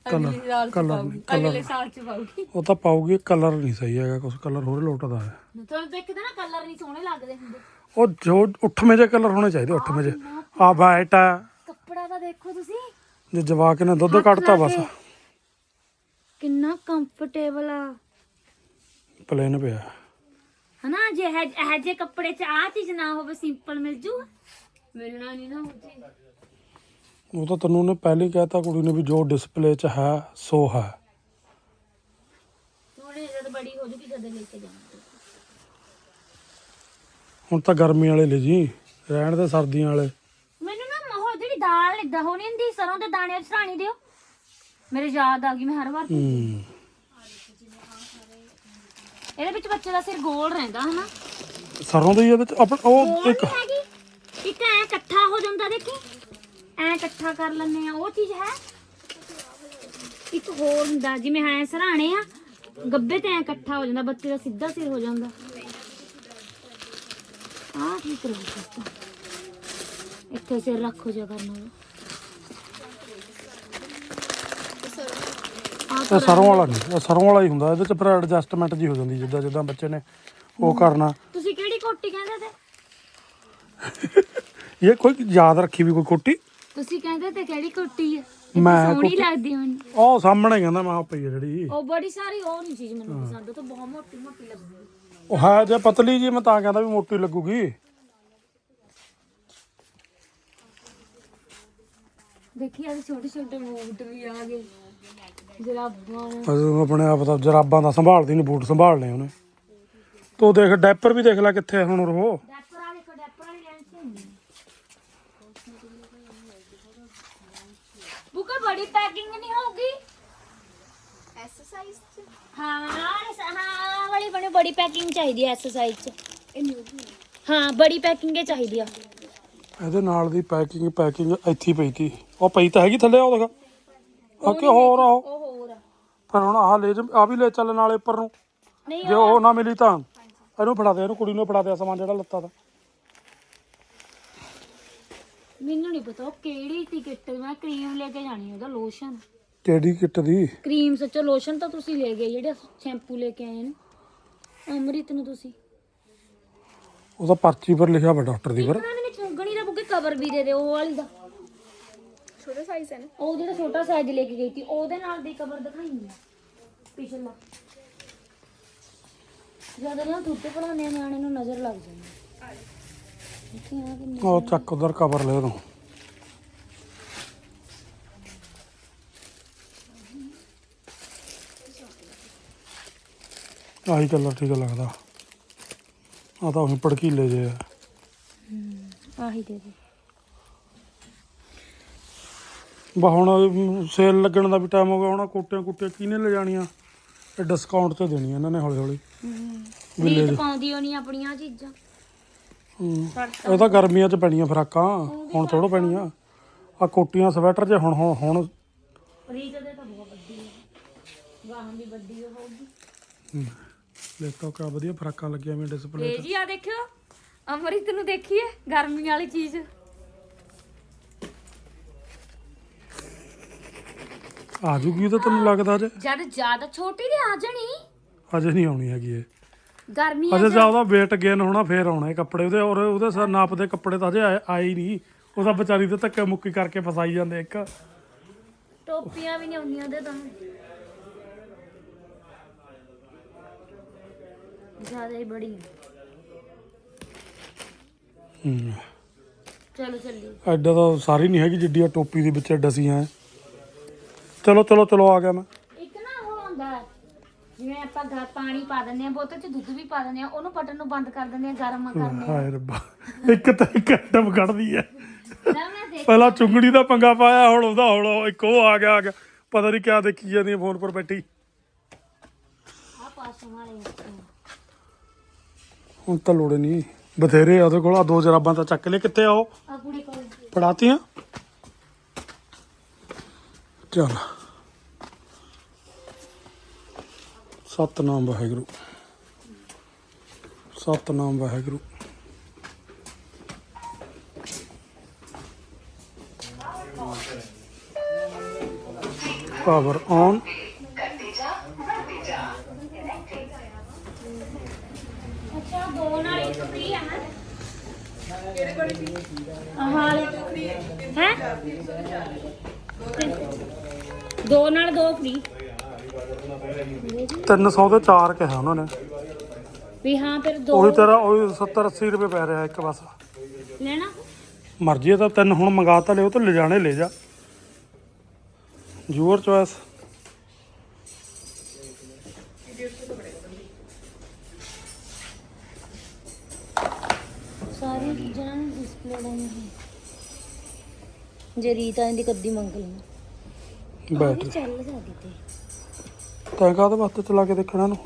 ਕਲਰ ਅਗਲੇ ਸਾਲ ਚ ਕਲਰ ਅਗਲੇ ਸਾਲ ਚ ਪਾਉਗੀ ਉਹ ਤਾਂ ਪਾਉਗੀ ਕਲਰ ਨਹੀਂ ਸਹੀ ਹੈਗਾ ਕੁਝ ਕਲਰ ਹੋਰ ਲੋਟਦਾ ਹੈ। ਤੁਹਾਨੂੰ ਦੇਖਦੇ ਨਾ ਕਲਰ ਨਹੀਂ ਸੋਹਣੇ ਲੱਗਦੇ ਹੁੰਦੇ। ਉਹ ਜੋ ਉੱਠਵੇਂ ਜਿਹੇ ਕਲਰ ਹੋਣੇ ਚਾਹੀਦੇ ਉੱਠਵੇਂ ਜਿਹੇ ਆ ਵਾਈਟ ਆ। ਕੱਪੜਾ ਤਾਂ ਦੇਖੋ ਤੁਸੀਂ। ਜੇ ਜਵਾਕ ਨੇ ਦੁੱਧ ਕੱਢਤਾ ਬਸ। ਕਿੰਨਾ ਕੰਫਰਟੇਬਲ ਆ। ਪਲੇਨ ਪਿਆ। ਹਨਾ ਜੇ ਇਹ ਜੇ ਕੱਪੜੇ 'ਚ ਆ ਚੀਜ਼ ਨਾ ਹੋਵੇ ਸਿੰਪਲ ਮਿਲ ਜੂ। ਮਿਲਣਾ ਨਹੀਂ ਨਾ ਉਹ ਚੀਜ਼। ਉਹ ਤਾਂ ਤੈਨੂੰ ਨੇ ਪਹਿਲਾਂ ਹੀ ਕਹਿਤਾ ਕੁੜੀ ਨੇ ਵੀ ਜੋ ਡਿਸਪਲੇ 'ਚ ਹੈ ਸੋ ਹੈ। ਥੋੜੇ ਜਦ ਬੜੀ ਹੋ ਜੂਗੀ ਜਦ ਲੈ ਕੇ ਜਾਵਾਂਗੇ। ਹੁਣ ਤਾਂ ਗਰਮੀ ਵਾਲੇ ਲੈ ਜੀ ਰਹਿਣ ਦੇ ਸਰਦੀਆਂ ਵਾਲੇ। ਮੈਨੂੰ ਨਾ ਉਹ ਜਿਹੜੀ ਦਾਲ ਇਦਾਂ ਹੋਣੀ ਹੁੰਦੀ ਸਰੋਂ ਦੇ ਦਾਣੇ ਸਰਾਣੀ ਦਿਓ। ਮੇਰੇ ਯਾਦ ਆ ਗਈ ਮੈਂ ਹਰ ਵਾਰ। ਹੂੰ। ਇਹਦੇ ਵਿੱਚ ਬੱਚੇ ਦਾ ਸਿਰ ਗੋਲ ਰਹਿੰਦਾ ਹਨਾ? ਸਰੋਂ ਦੇ ਹੀ ਇਹਦੇ 'ਚ ਆਪਣ ਉਹ ਇੱਕ ਹੈਗੀ। ਇੱਕ ਐ ਇਕੱਠਾ ਹੋ ਜਾਂਦਾ ਦੇਖੀ? ਐ ਇਕੱਠਾ ਕਰ ਲੈਂਦੇ ਆ ਉਹ ਚੀਜ਼ ਹੈ। ਇੱਕ ਹੋਰ ਹੁੰਦਾ ਜਿਵੇਂ ਐ ਸਰਾਣੇ ਆ ਗੱਬੇ ਤੇ ਐ ਇਕੱਠਾ ਹੋ ਜਾਂਦਾ ਬੱਚੇ ਦਾ ਸਿੱਧਾ ਸਿਰ ਹੋ ਜਾਂਦਾ। ਆਹ ਠੀਕ ਰਹੂ ਸਕਦਾ ਇੱਥੇ ਸਿਰ ਰੱਖੋ ਜਾ ਕਰਨਾ। ਇਹ ਸਰੋਂ ਵਾਲਾ ਨਹੀਂ ਇਹ ਸਰੋਂ ਵਾਲਾ ਹੀ ਹੁੰਦਾ ਇਹਦੇ 'ਚ ਫਿਰ ਐਡਜਸਟਮੈਂਟ ਜੀ ਹੋ ਜਾਂਦੀ ਜਿੱਦਾਂ ਜਿੱਦਾਂ ਬੱਚੇ ਨੇ ਉਹ ਕਰਨਾ। ਤੁਸੀਂ ਕਿਹੜੀ ਕੋਟੀ ਕਹਿੰਦੇ ਤੇ? ਇਹ ਕੋਈ ਯਾਦ ਰੱਖੀ ਵੀ ਕੋਈ ਕੋਟੀ? ਤੁਸੀਂ ਕਹਿੰਦੇ ਤੇ ਕਿਹੜੀ ਕੁੱਟੀ ਹੈ ਮੈਂ ਸੋਹਣੀ ਲੱਗਦੀ ਮੈਨੂੰ ਉਹ ਸਾਹਮਣੇ ਕਹਿੰਦਾ ਮੈਂ ਪਈ ਜਿਹੜੀ। ਉਹ ਬੜੀ ਸਾਰੀ ਉਹ ਨਹੀਂ ਚੀਜ਼ ਮੈਨੂੰ ਪਸੰਦ ਉਹ ਤਾਂ ਬਹੁਤ ਮੋਟੀ ਮੋਟੀ ਲੱਗਦੀ। ਉਹ ਹੈ ਜੇ ਪਤਲੀ ਜੀ ਮੈਂ ਤਾਂ ਕਹਿੰਦਾ ਵੀ ਮੋਟੀ ਲੱਗੂਗੀ। ਦੇਖੀ ਆ ਛੋਟੇ ਛੋਟੇ ਬੂਟ ਵੀ ਆ ਗਏ ਜਰਾਬਾਂ ਅਜੇ ਆਪਣੇ ਆਪ ਦਾ ਜਰਾਬਾਂ ਦਾ ਸੰਭਾਲਦੀ ਨਹੀਂ ਬੂਟ ਸੰਭਾਲਨੇ ਉਹਨੇ। ਤੂੰ ਦੇਖ ਡੈਪਰ ਵੀ ਦੇਖ ਲੈ ਕਿੱਥੇ ਆ ਹੁਣ ਉਹ। ਡੈਪਰ ਵਾਲੇ ਕੋ ਡੈਪਰ ਸੀ ਹੁੰਦੀ ਬੁਕਾ ਬੜੀ ਪੈਕਿੰਗ ਨਹੀਂ ਹੋਊਗੀ? ਹਾਂ ਹਾਂ ਵਾਲੀ ਬਣੀ ਬੜੀ ਪੈਕਿੰਗ ਚਾਹੀਦੀ ਹੈ ਐਕਸਰਸਾਈਜ਼ ਚ। ਹਾਂ ਬੜੀ ਪੈਕਿੰਗ ਹੀ ਚਾਹੀਦੀ ਆ। ਇਹਦੇ ਨਾਲ ਦੀ ਪੈਕਿੰਗ ਪੈਕਿੰਗ ਇੱਥੇ ਹੀ ਪਈ ਤੀ। ਉਹ ਪਈ ਤਾਂ ਹੈਗੀ ਥੱਲੇ ਉਹ ਦੇਖ। ਆ ਕਿ ਹੋਰ ਆ ਉਹ। ਉਹ ਹੋਰ ਆ। ਫਿਰ ਹੁਣ ਆਹ ਲੈ ਆ ਵੀ ਲੈ ਚੱਲ ਨਾਲੇ ਉੱਪਰ ਨੂੰ। ਨਹੀਂ ਜੇ ਉਹ ਨਾ ਮਿਲੀ ਤਾਂ। ਇਹਨੂੰ ਫੜਾ ਦੇ ਇਹਨੂੰ ਕੁੜੀ ਨੂੰ ਫੜਾ ਦੇ ਸਮਾਨ ਜਿਹੜਾ ਲੱਤਾ ਦਾ। ਮੈਨੂੰ ਨਹੀਂ ਪਤਾ ਉਹ ਕਿਹੜੀ ਟਿਕਟ ਮੈਂ ਕਰੀਮ ਲੈ ਕੇ ਜਾਣੀ ਉਹਦਾ ਲੋਸ਼ਨ ਕਿਹੜੀ ਕਿੱਟ ਦੀ? ਕਰੀਮ ਸੱਚੋ ਲੋਸ਼ਨ ਤਾਂ ਤੁਸੀਂ ਲੈ ਗਏ ਜਿਹੜੇ ਸ਼ੈਂਪੂ ਲੈ ਕੇ ਆਏ ਨੇ। ਅੰਮ੍ਰਿਤ ਨੂੰ ਤੁਸੀਂ। ਉਹਦਾ ਪਰਚੀ ਪਰ ਲਿਖਿਆ ਵਾ ਡਾਕਟਰ ਦੀ ਪਰ। ਨਾ ਮੈਨੂੰ ਚੁੰਗਣੀ ਦਾ ਬੁੱਕੇ ਕਵਰ ਵੀ ਦੇ ਦੇ ਉਹ ਵਾਲੀ ਦਾ। ਛੋਟਾ ਸਾਈਜ਼ ਹੈ ਨਾ। ਉਹ ਜਿਹੜਾ ਛੋਟਾ ਸਾਈਜ਼ ਲੈ ਕੇ ਗਈ ਸੀ ਉਹਦੇ ਨਾਲ ਦੀ ਕਵਰ ਦਿਖਾਈ ਨਹੀਂ ਪਿਛਲਾ। ਜਦੋਂ ਨਾ ਪੜਾਉਂਦੇ ਆ ਨਿਆਣੇ ਨੂੰ ਨਜ਼ਰ ਲੱਗ ਜਾਂਦੀ ਕਿ ਉਹ ਚੱਕ ਉਧਰ ਕਵਰ ਲੈ ਤੂੰ ਆਹੀ ਕਲਰ ਠੀਕ ਲੱਗਦਾ। ਆ ਤਾਂ ਹੁਣ ਭੜਕੀਲੇ ਜੇ ਆ। ਆਹੀ ਦੇ ਦੇ। ਬਾ ਹੁਣ ਸੇਲ ਲੱਗਣ ਦਾ ਵੀ ਟਾਈਮ ਹੋ ਗਿਆ ਹੁਣ ਕੋਟੀਆਂ ਕੁੱਟੀਆਂ ਕਿਹਨੇ ਲੈ ਜਾਣੀਆਂ ਤੇ ਡਿਸਕਾਊਂਟ ਤੇ ਦੇਣੀਆਂ ਇਹਨਾਂ ਨੇ ਹੌਲੀ ਹੌਲੀ। ਰੀਤ ਪਾਉਂਦੀ ਹੋਣੀ ਆਪਣੀਆਂ ਚੀਜ਼ਾਂ। ਹੂੰ। ਇਹ ਤਾਂ ਗਰਮੀਆਂ 'ਚ ਪੈਣੀਆਂ ਫਰਾਕਾਂ ਹੁਣ ਥੋੜਾ ਪੈਣੀਆਂ। ਆ ਕੋਟੀਆਂ ਸਵੈਟਰ ਜੇ ਹੁਣ ਹੁਣ ਹੁਣ। ਰੀਤ ਦੇ ਤਾਂ ਬਹੁਤ ਵੱਡੀ ਹੈ ਗਾਹਾਂ ਦੀ ਵੱਡੀ ਹੋਊਗੀ। ਦੇਖੋ ਕਾ ਵਧੀਆ ਫਰਾਕਾਂ ਲੱਗੀਆਂ ਮੈਂ ਡਿਸਪਲੇ ਇਹ ਜੀ ਆ ਦੇਖਿਓ। ਅਮਰਿਤ ਨੂੰ ਦੇਖੀਏ ਗਰਮੀ ਵਾਲੀ ਚੀਜ਼। ਆ ਜੂਗੀ ਤਾਂ ਤੈਨੂੰ ਲੱਗਦਾ ਜੇ ਜਦ ਜ਼ਿਆਦਾ ਛੋਟੀ ਦੀ ਆ ਜਾਣੀ। ਅਜੇ ਨਹੀਂ ਆਉਣੀ ਹੈਗੀ ਇਹ। ਗਰਮੀ ਅਜੇ ਜਾਂ ਉਹਦਾ weight gain ਹੋਣਾ ਫੇਰ ਆਉਣਾ ਇਹ ਕੱਪੜੇ। ਉਹਦੇ ਔਰ ਉਹਦੇ ਸਰ ਨਾਪ ਦੇ ਕੱਪੜੇ ਤਾਂ ਅਜੇ ਆਏ ਆਏ ਹੀ ਨਹੀਂ। ਉਹਦਾ ਵਿਚਾਰੀ ਦੇ ਧੱਕੇ ਮੁੱਕੀ ਕਰਕੇ ਫਸਾਈ ਜਾਂਦੇ ਇੱਕ। ਟੋਪੀਆਂ ਵੀ ਨਹੀਂ ਆਉਂਦੀਆਂ ਉਹਦੇ ਤਾਂ। ਹੂੰ ਚਲੋ ਚੱਲੀ ਐਡਾ ਤਾਂ ਸਾਰੀ ਨਹੀਂ ਹੈਗੀ ਜਿੱਡੀ ਆ ਟੋਪੀ ਦੇ ਵਿੱਚ ਡਸੀਆਂ ਐ ਚਲੋ ਚਲੋ ਚਲੋ ਆ ਗਿਆ ਮੈਂ। ਇੱਕ ਨਾ ਉਹ ਹੁੰਦਾ ਹੈ, ਜਿਵੇਂ ਆਪਾਂ ਗਾ ਪਾਣੀ ਪਾ ਦਿੰਦੇ ਆ ਬੋਤਲ 'ਚ ਦੁੱਧ ਵੀ ਪਾ ਦਿੰਦੇ ਆ ਉਹਨੂੰ ਬਟਨ ਨੂੰ ਬੰਦ ਕਰ ਦਿੰਦੇ ਆ ਗਰਮ ਕਰਨੇ ਹਾਏ ਰੱਬਾ ਇੱਕ ਤਾਂ ਇੱਕ ਐਟਮ ਕੱਢਦੀ ਐ ਨਾ ਮੈਂ ਦੇਖ ਪਹਿਲਾਂ ਚੁੰਗੜੀ ਦਾ ਪੰਗਾ ਪਾਇਆ ਹੁਣ ਉਹਦਾ ਹੁਣ ਉਹ ਇੱਕ ਉਹ ਆ ਗਿਆ ਆ ਗਿਆ। ਪਤਾ ਨਹੀਂ ਕਿਆ ਦੇਖੀ ਜਾਂਦੀ ਫੋਨ ਪਰ ਬੈਠੀ। ਆ ਪਾਸੋਂ ਵਾਲੇ। ਹੁਣ ਤਾਂ ਲੋੜ ਨਹੀਂ। ਬਥੇਰੇ ਆ ਉਹਦੇ ਕੋਲ। ਆ ਦੋ ਜਰਾਬਾਂ ਤਾਂ ਚੱਕ ਲੈ ਕਿੱਥੇ ਆ ਉਹ? ਆ ਕੁੜੀ ਕੋਲ ਪੜਾਤੀਆਂ ਚਲ। ਸਤਨਾਮ ਵਾਹਿਗੁਰੂ। ਸਤਨਾਮ ਵਾਹਿਗੁਰੂ। ਪਾਵਰ ਔਨ ਅੱਛਾ ਦੋ ਨਾਲ ਇੱਕ ਫ੍ਰੀ ਆ ਨਾ ਕਿਹੜੇ ਕੋਲ ਫ੍ਰੀ ਹੈ ਦੋ ਨਾਲ ਦੋ ਫ੍ਰੀ 300 ਦੇ 4 ਕਿਹਾ ਉਹਨਾਂ ਨੇ। ਵੀ ਹਾਂ ਫਿਰ ਦੋ ਉਹੀ ਤੇਰਾ ਉਹੀ 70 80 ਰੁਪਏ ਪੈ ਰਿਹਾ ਇੱਕ ਬਸ। ਲੈਣਾ? ਮਰਜ਼ੀ ਹੈ ਤਾਂ ਤਿੰਨ ਹੁਣ ਮੰਗਾ ਤਾਂ ਲਿਓ ਤੇ ਲੈ ਜਾਣੇ ਲੈ ਜਾ। ਯੂਅਰ ਚੋਇਸ ਸਾਰੀ ਚੀਜ਼ਾਂ ਡਿਸਪਲੇ ਲਾਉਣੀ ਹੈ ਜੇ ਰੀਤਾ ਦੀ ਕੱਦੀ ਮੰਗ ਲਈ ਬੈਟਰੀ ਚੱਲ ਸਾਡੀ ਤੇ। ਤੈਂ ਕਾਹਦੇ ਵਾਸਤੇ ਚਲਾ ਕੇ ਦੇਖਣਾ ਨੂੰ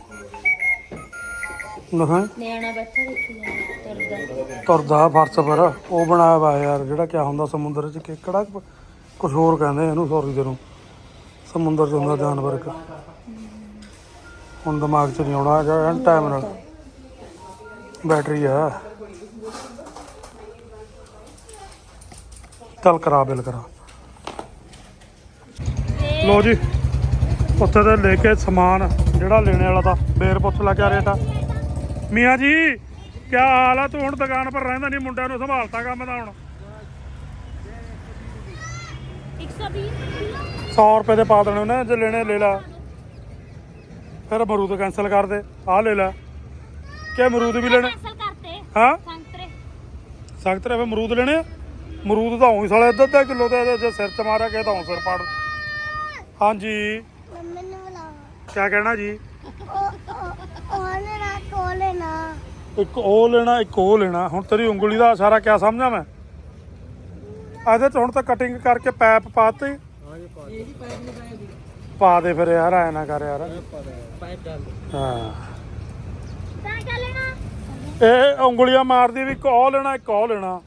ਨਹਾਂ ਨਿਆਣਾ ਬੈਠਾ ਦੇਖੀ ਜਾਂਦਾ ਤੁਰਦਾ। ਤੁਰਦਾ ਫਰਸ ਪਰ ਉਹ ਬਣਾਇਆ ਵਾ ਯਾਰ ਜਿਹੜਾ ਕਿਆ ਹੁੰਦਾ ਸਮੁੰਦਰ 'ਚ ਕਿਹੜਾ ਕੁਝ ਹੋਰ ਕਹਿੰਦੇ ਇਹਨੂੰ ਸੌਰੀ ਦੇ ਨੂੰ ਸਮੁੰਦਰ 'ਚ ਹੁੰਦਾ ਜਾਨਵਰ ਇੱਕ। ਹੁਣ ਦਿਮਾਗ 'ਚ ਨਹੀਂ ਆਉਣਾ ਹੈਗਾ ਟਾਈਮ ਨਾਲ। ਬੈਟਰੀ ਆ। ਚੱਲ ਕਰਾ ਬਿਲ ਕਰਾ। ਲੋ ਜੀ ਉੱਥੇ ਤੇ ਲੈ ਕੇ ਸਮਾਨ ਜਿਹੜਾ ਲੈਣੇ ਵਾਲਾ ਤਾਂ ਬੇਰ ਪੁੱਛ ਲਾ ਕਿਆ ਰੇਟ ਆ। ਮੀਆਂ ਜੀ ਕਿਆ ਹਾਲ ਆ? ਤੂੰ ਹੁਣ ਦੁਕਾਨ ਪਰ ਰਹਿੰਦਾ ਨਹੀਂ ਮੁੰਡਿਆਂ ਨੂੰ ਸੰਭਾਲਤਾ ਕੰਮ ਦਾ ਹੁਣ। 120 ਕਿਲੋ 100 ਰੁਪਏ ਦੇ ਪਾ ਦੇਣੇ ਉਹਨੇ ਜੇ ਲੈਣੇ ਲੈ ਲੈ। ਫਿਰ ਅਮਰੂਦ ਕੈਨਸਲ ਕਰ ਦੇ ਆਹ ਲੈ ਲੈ। ਕਿ ਅਮਰੂਦ ਵੀ ਲੈਣੇ? ਹਾਂ? ਸੰਤਰੇ। ਸਖਤ ਰਵੇ ਅਮਰੂਦ ਲੈਣੇ ਆ? ਅਮਰੂਦ ਤਾਂ ਉਹੀ ਸਾਲੇ ਅੱਧਾ ਅੱਧਾ ਕਿਲੋ ਦੇ ਜੇ ਸਿਰ ਚ ਮਾਰਿਆ ਕੇ ਤਾਂ ਹੁਣ ਸਿਰ ਪਾੜ। ਹਾਂਜੀ। ਮੰਮੀ ਨੂੰ ਬੁਲਾ ਕਿਆ ਕਹਿਣਾ ਜੀ? ਉਹਨੇ ਨਾ ਕੋਲੇ ਨਾ ਇੱਕ ਉਹ ਲੈਣਾ। ਇੱਕ ਉਹ ਲੈਣਾ ਹੁਣ ਤੇਰੀ ਉਂਗਲੀ ਦਾ ਇਸ਼ਾਰਾ ਕਿਆ ਸਮਝਾਂ ਮੈਂ? ਇਹਦੇ ਚ ਹੁਣ ਤਾਂ ਕਟਿੰਗ ਕਰਕੇ ਪੈਪ ਪਾਤੇ। ਪਾ ਦੇ ਫਿਰ ਯਾਰ ਐ ਨਾ ਕਰ ਯਾਰ। ਹਾਂ। ਤਾਂ ਕਿਆ ਲੈਣਾ? ਇਹ ਉਂਗਲੀਆਂ ਮਾਰਦੀ ਵੀ ਇੱਕ ਉਹ ਲੈਣਾ ਇੱਕ ਉਹ ਲੈਣਾ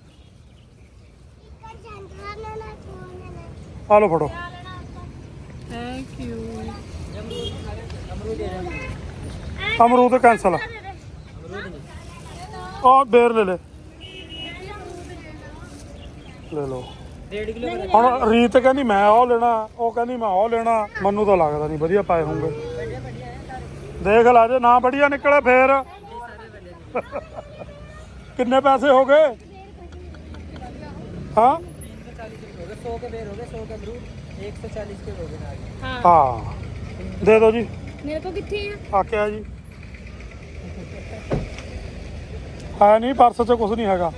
ਇੱਕ ਜੰਟਰਾ ਨੇ ਨਾ ਕੋਲੇ ਨਾ ਆ ਲਓ ਫੜੋ। ਥੈਂਕ ਯੂ ਅਮਰੂਦ ਕੈਂਸਲ ਆ। ਬੇਰ ਲੈ ਲੈ। ਲੈ ਲਓ। ਹੁਣ ਰੀਤ ਕਹਿੰਦੀ ਮੈਂ ਉਹ ਲੈਣਾ ਉਹ ਕਹਿੰਦੀ ਮੈਂ ਉਹ ਲੈਣਾ ਮੈਨੂੰ ਤਾਂ ਲੱਗਦਾ ਨਹੀਂ ਵਧੀਆ ਪਾਏ ਹੋਣਗੇ। ਦੇਖ ਲਾ ਜੇ ਨਾ ਬੜੀਆ ਨਿਕਲੇ ਫੇਰ। ਕਿੰਨੇ ਪੈਸੇ ਹੋ ਗਏ? ਹਾਂ? सौ के बेर हो गए सौ के अमरूद एक सौ चालीस के हो गए नारियल ਹਾਂ ਦੇ ਦਿਓ ਜੀ ਮੇਰੇ ਕੋ ਕਿੱਥੇ ਆ ਆ ਕਿਆ ਜੀ ਹੈ ਨਹੀਂ ਪਰਸ 'ਚ ਕੁਝ ਨਹੀਂ ਹੈਗਾ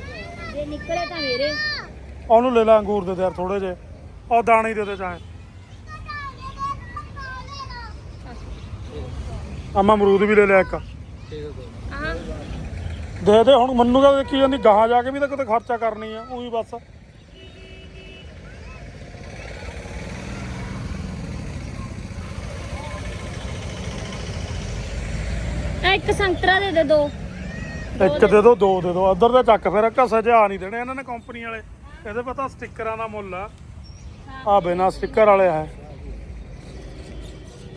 ਜੇ ਨਿਕਲੇ ਤਾਂ ਮੇਰੇ ਉਹਨੂੰ ਲੈ ਲੈ ਅੰਗੂਰ ਦੇ ਦੇ ਯਾਰ ਥੋੜੇ ਜੇ ਉਹ ਦਾਣੇ ਹੀ ਦੇ ਦੇ ਚਾਹੇ ਅਮਾ ਅਮਰੂਦ ਵੀ ਲੈ ਲਿਆ ਇੱਕ ਆਹ ਦੇ ਦੇ ਹੁਣ ਮੰਨੂ ਦਾ ਕੀ ਜਾਂਦੀ ਗਾਹਾਂ ਜਾ ਕੇ ਵੀ ਤਾਂ ਕਿਤੇ ਖਰਚਾ ਕਰਨੀ ਆ ਉਹੀ ਬਸ ਇੱਕ ਸੰਤਰਾ ਦੇ ਦੇ ਦੋ। ਇੱਕ ਦੇ ਦੋ ਦੋ। ਦੇ ਦੋ ਉਧਰ ਦੇ। ਚੱਕ ਫਿਰ ਘਸੇ ਜਿਹਾ ਨਹੀਂ ਦੇਣੇ ਇਹਨਾਂ ਨੇ ਕੰਪਨੀ ਵਾਲੇ। ਇਹਦੇ ਪਤਾ ਸਟickਰਾਂ ਦਾ ਮੁੱਲ ਆ। ਆ ਬਿਨਾ ਸਟicker ਵਾਲੇ ਆ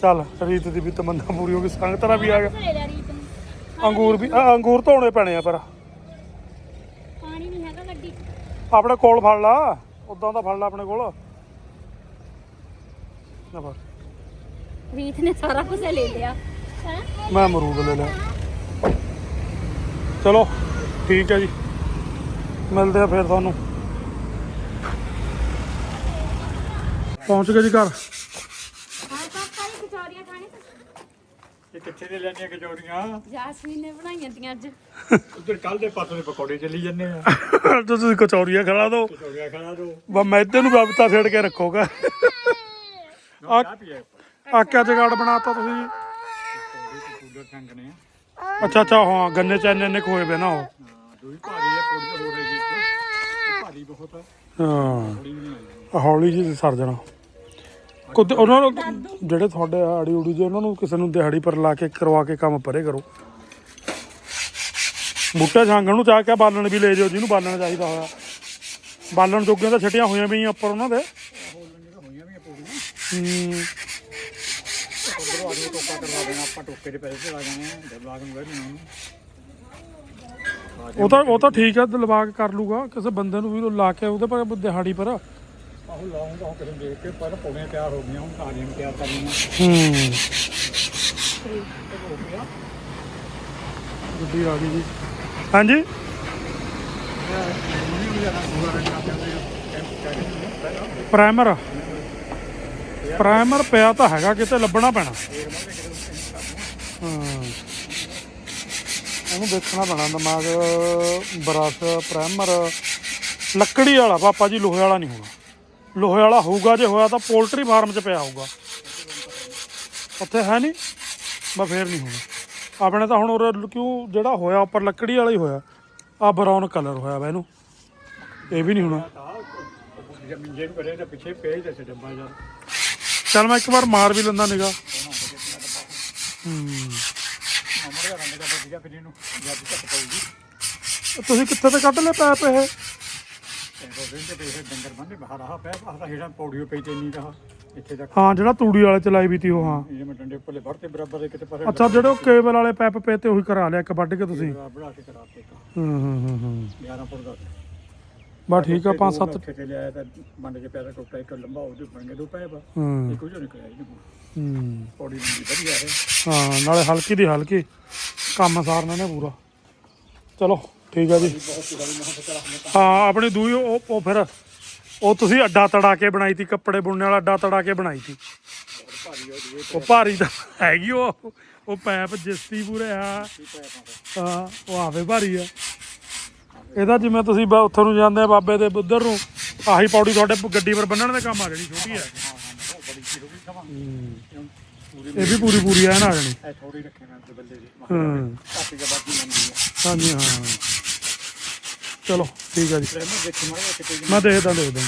ਚੱਲ ਰੀਤ ਦੀ ਵੀ ਤਮੰਨਾ ਪੂਰੀ ਹੋ ਗਈ ਸੰਗਤਰਾ ਵੀ ਆ ਗਿਆ। ਅੰਗੂਰ ਵੀ ਆ, ਅੰਗੂਰ ਧੋਣੇ ਪੈਣੇ ਆ ਪਰ ਪਾਣੀ ਨਹੀਂ ਹੈਗਾ ਗੱਡੀ 'ਚ। ਆਪਣੇ ਕੋਲ ਫੜ ਲਾ ਉਦਾਂ ਦਾ ਫੜ ਲਾ ਆਪਣੇ ਕੋਲ। ਨਾ ਫੜ। ਰੀਤ ਨੇ ਸਾਰਾ ਕੁਝ ਲੈ ਲਿਆ। ਮੈਂ ਅਮਰੂਦ ਲੈ ਲਿਆ। ਚਲੋ ਠੀਕ ਹੈ ਜੀ। ਮਿਲਦੇ ਆ ਫਿਰ ਤੁਹਾਨੂੰ। ਪਹੁੰਚ ਗਏ ਜੀ ਘਰ। ਇਹ ਕਿੱਥੇ ਦੇ ਲੈਣੀਆਂ ਕਚੌਰੀਆਂ? ਜਾਸਮੀਨ ਨੇ ਬਣਾਈਆਂ ਤੀਆਂ ਅੱਜ। ਉਧਰ ਕੱਲ ਦੇ ਪਾਸੋਂ ਦੇ ਪਕੌੜੇ ਚੱਲੀ ਜੰਨੇ ਆ। ਤੁਸੀਂ ਕਚੌਰੀਆਂ ਖਿਲਾ ਦਿਓ ਕਚੌਰੀਆਂ ਖਾ ਦੋ ਬਸ ਮੈਦੇ ਨੂੰ ਬਬਤਾ ਛੇੜ ਕੇ ਰੱਖੋਗਾ। ਆ ਚਾਹ ਪੀਏ ਆਕਿਆ ਜਗਾੜ ਬਣਾਤਾ ਤੁਸੀਂ? ਅੱਛਾ ਅੱਛਾ ਹਾਂ ਗੰਨੇ ਚ ਇੰਨੇ ਇੰਨੇ ਖੋਏ ਵੇ ਨਾ ਉਹ। ਹਾਂ ਦੂਈ ਭਾਰੀ ਹੈ ਥੋੜੀ ਹੋ ਰਹੀ ਜੀ ਇਹ ਭਾਰੀ ਬਹੁਤ ਹੈ। ਹਾਂ ਥੋੜੀ ਨਹੀਂ ਆਈ। ਹੌਲੀ ਜੀ ਸਰ ਜਾਣਾ। ਕੁਦ ਉਹਨਾਂ ਨੂੰ ਜਿਹੜੇ ਤੁਹਾਡੇ ਆੜੀ ਉੜੀ ਜੇ ਉਹਨਾਂ ਨੂੰ ਕਿਸੇ ਨੂੰ ਦਿਹਾੜੀ ਪਰ ਲਾ ਕੇ ਕਰਵਾ ਕੇ ਕੰਮ ਪਰੇ ਕਰੋ। ਬੂਟੇ ਛਾਂਗਣ ਨੂੰ ਚਾਹ ਕੇ ਬਾਲਣ ਵੀ ਲੈ ਜਾਓ ਜਿਹਨੂੰ ਬਾਲਣ ਚਾਹੀਦਾ ਹੋਇਆ। ਬਾਲਣ ਜੋਗੀਆਂ ਤਾਂ ਛਟੀਆਂ ਹੋਈਆਂ ਪਈਆਂ ਉੱਪਰ ਉਹਨਾਂ ਦੇ। ਹੋਈਆਂ ਵੀ ਪੂਰੀਆਂ ਹੂੰ। ਆਦਮੀ ਟੋਕਾ ਕਰਵਾ ਦੇਣਾ ਆਪਾਂ ਟੋਕੇ ਦੇ ਪੈਸੇ ਲਾ ਜਾਣੇ ਆ ਜਦ ਲਾ ਕੇ ਗਏ ਨੇ ਉਹ ਤਾਂ ਉਹ ਤਾਂ ਠੀਕ ਹੈ ਦਿਲਵਾ ਕੇ ਕਰ ਲੂਗਾ ਕਿਸੇ ਬੰਦੇ ਨੂੰ ਵੀ ਲਾ ਕੇ ਉਹਦੇ ਪਰ ਦਿਹਾੜੀ ਪਰ। ਆਹੋ ਲਾਉਂਗਾ ਉਹ ਕਿਸੇ ਨੂੰ ਦੇਖ ਕੇ ਪਰ ਪੌੜੀਆਂ ਤਿਆਰ ਹੋ ਗਈਆਂ ਹੁਣ ਕਾਲੀਆਂ ਤਿਆਰ ਕਰਨੀਆਂ। ਹੂੰ। ਗੱਡੀ ਆ ਗਈ ਜੀ। ਹਾਂਜੀ? ਪ੍ਰਾਈਮਰ ਪ੍ਰਾਈਮਰ ਪਿਆ ਤਾਂ ਹੈਗਾ, ਕਿਤੇ ਲੱਭਣਾ ਪੈਣਾ। ਹਾਂ। ਉਹਨੂੰ ਦੇਖਣਾ ਪੈਣਾ, ਦਿਮਾਗ ਬਰਸ਼ ਪ੍ਰਾਈਮਰ ਲੱਕੜੀ ਵਾਲਾ, ਪਾਪਾ ਜੀ, ਲੋਹੇ ਵਾਲਾ ਨਹੀਂ ਹੋਣਾ। ਲੋਹੇ ਵਾਲਾ ਹੋਊਗਾ, ਜੇ ਹੋਇਆ ਤਾਂ ਪੋਲਟਰੀ ਫਾਰਮ 'ਚ ਪਿਆ ਹੋਊਗਾ। ਉੱਥੇ ਹੈ ਨਹੀਂ, ਬਸ ਫੇਰ ਨਹੀਂ ਹੋਣਾ। ਆਪਣੇ ਤਾਂ ਹੁਣ ਉਰੇ ਕਿਉਂ, ਜਿਹੜਾ ਹੋਇਆ, ਉੱਪਰ ਲੱਕੜੀ ਵਾਲਾ ਹੀ ਹੋਇਆ। ਆ ਬਰਾਊਨ ਕਲਰ ਹੋਇਆ ਵਾ ਇਹਨੂੰ। ਇਹ ਵੀ ਨਹੀਂ ਹੋਣਾ। ਜ਼ਮੀਨ ਜੇ ਕਰੇ ਤਾਂ ਪਿੱਛੇ ਪੇਜ ਦੇ ਡੱਬਾ ਯਾਰ ਚੱਲ ਮੈਂ ਇੱਕ ਵਾਰ ਮਾਰ ਵੀ ਲੈਂਦਾ ਨਿਗਾ। ਹੂੰ। ਅਮਰ ਦਾ ਰੰਗ ਦਾ ਵਧੀਆ ਫਿਰ ਇਹਨੂੰ ਜਦ ਤੱਕ ਪਊਗੀ ਤੁਸੀਂ ਕਿੱਥੇ ਤੇ ਕੱਢ ਲਏ ਪੈਪ ਇਹ? ਹਾਂ, ਜਿਹੜਾ ਤੂੜੀ ਵਾਲੇ ਚਲਾਈ ਵੀ ਤੀ ਉਹ, ਹਾਂ। ਇਹ ਮੈਂ ਡੰਡੇ ਉੱਪਰਲੇ ਭਰ ਬਰਾਬਰ ਦੇ ਕਿਤੇ ਪਰੇ ਅੱਛਾ, ਜਿਹੜੇ ਕੇਬਲ ਵਾਲੇ ਪੈਪ ਪਏ ਤੇ ਉਹੀ ਕਰਾ ਲਿਆ, ਇੱਕ ਵੱਢ ਕੇ ਤੁਸੀਂ। ਬਣਾ ਕੇ ਕਰਾਤੇ ਹੂੰ ਹੂੰ ਹੂੰ ਹੂੰ। 11 ਫੁੱਟ ਦਾ ਬਸ ਠੀਕ ਆ ਪੰਜ ਸੱਤ ਖੇਤੇ ਲਿਆਇਆ ਤਾਂ ਬੰਦੇ ਦੇ ਪੈਰ ਟੁੱਟਾ ਇੱਕ ਲੰਬਾ ਉਹਦੇ ਬਣ ਗਏ ਦੋ ਪੈ ਬਾ ਹੂੰ। ਇੱਕ ਜੋ ਨਿਕਲਿਆ ਇਹਨੂੰ ਹੂੰ। ਪੌੜੀ ਦੀ ਵਧੀਆ ਹੈ। ਹਾਂ ਨਾਲੇ ਹਲਕੀ ਦੀ ਹਲਕੀ। ਕੰਮ ਸਾਰਨਾ ਨੇ ਪੂਰਾ। ਚਲੋ ਠੀਕ ਆ ਜੀ। ਹਾਂ ਆਪਣੀ ਦੂਈ ਉਹ ਉਹ ਫਿਰ ਉਹ ਤੁਸੀਂ ਅੱਡਾ ਤੜਾ ਕੇ ਬਣਾਈ ਤੀ ਕੱਪੜੇ ਬੁਣਨੇ ਵਾਲਾ ਅੱਡਾ ਤੜਾ ਕੇ ਬਣਾਈ ਤੀ। ਉਹ ਭਾਰੀ ਤਾਂ ਹੈਗੀ ਉਹ। ਉਹ ਪੈਪ ਜਿਸਤੀ ਪੂਰੇ ਆ। ਹਾਂ ਉਹ ਆਵੇ ਭਾਰੀ ਆ। ਇਹਦਾ ਜਿਵੇਂ ਤੁਸੀਂ ਬਾ- ਉੱਥੋਂ ਨੂੰ ਜਾਂਦੇ ਆ ਬਾਬੇ ਦੇ ਉਧਰ ਨੂੰ ਆਹੀ ਪੌੜੀ ਤੁਹਾਡੇ ਗੱਡੀ ਪਰ ਬੰਨਣ ਦੇ ਕੰਮ ਆ ਜਿਹੜੀ ਛੋਟੀ ਆ। ਇਹ ਵੀ ਪੂਰੀ ਪੂਰੀ ਐ ਨਾ ਆ ਜਾਣੀ। ਥੋੜੀ ਰੱਖੇ ਮੈਂ ਬੱਲੇ ਦੀ। ਹਾਂ। ਦਾ ਬਾਕੀ ਹੈ ਹਾਂਜੀ ਹਾਂ। ਚਲੋ ਠੀਕ ਆ ਜੀ। ਮੈਂ ਦੇਖਦਾ ਦੇਖਦਾ।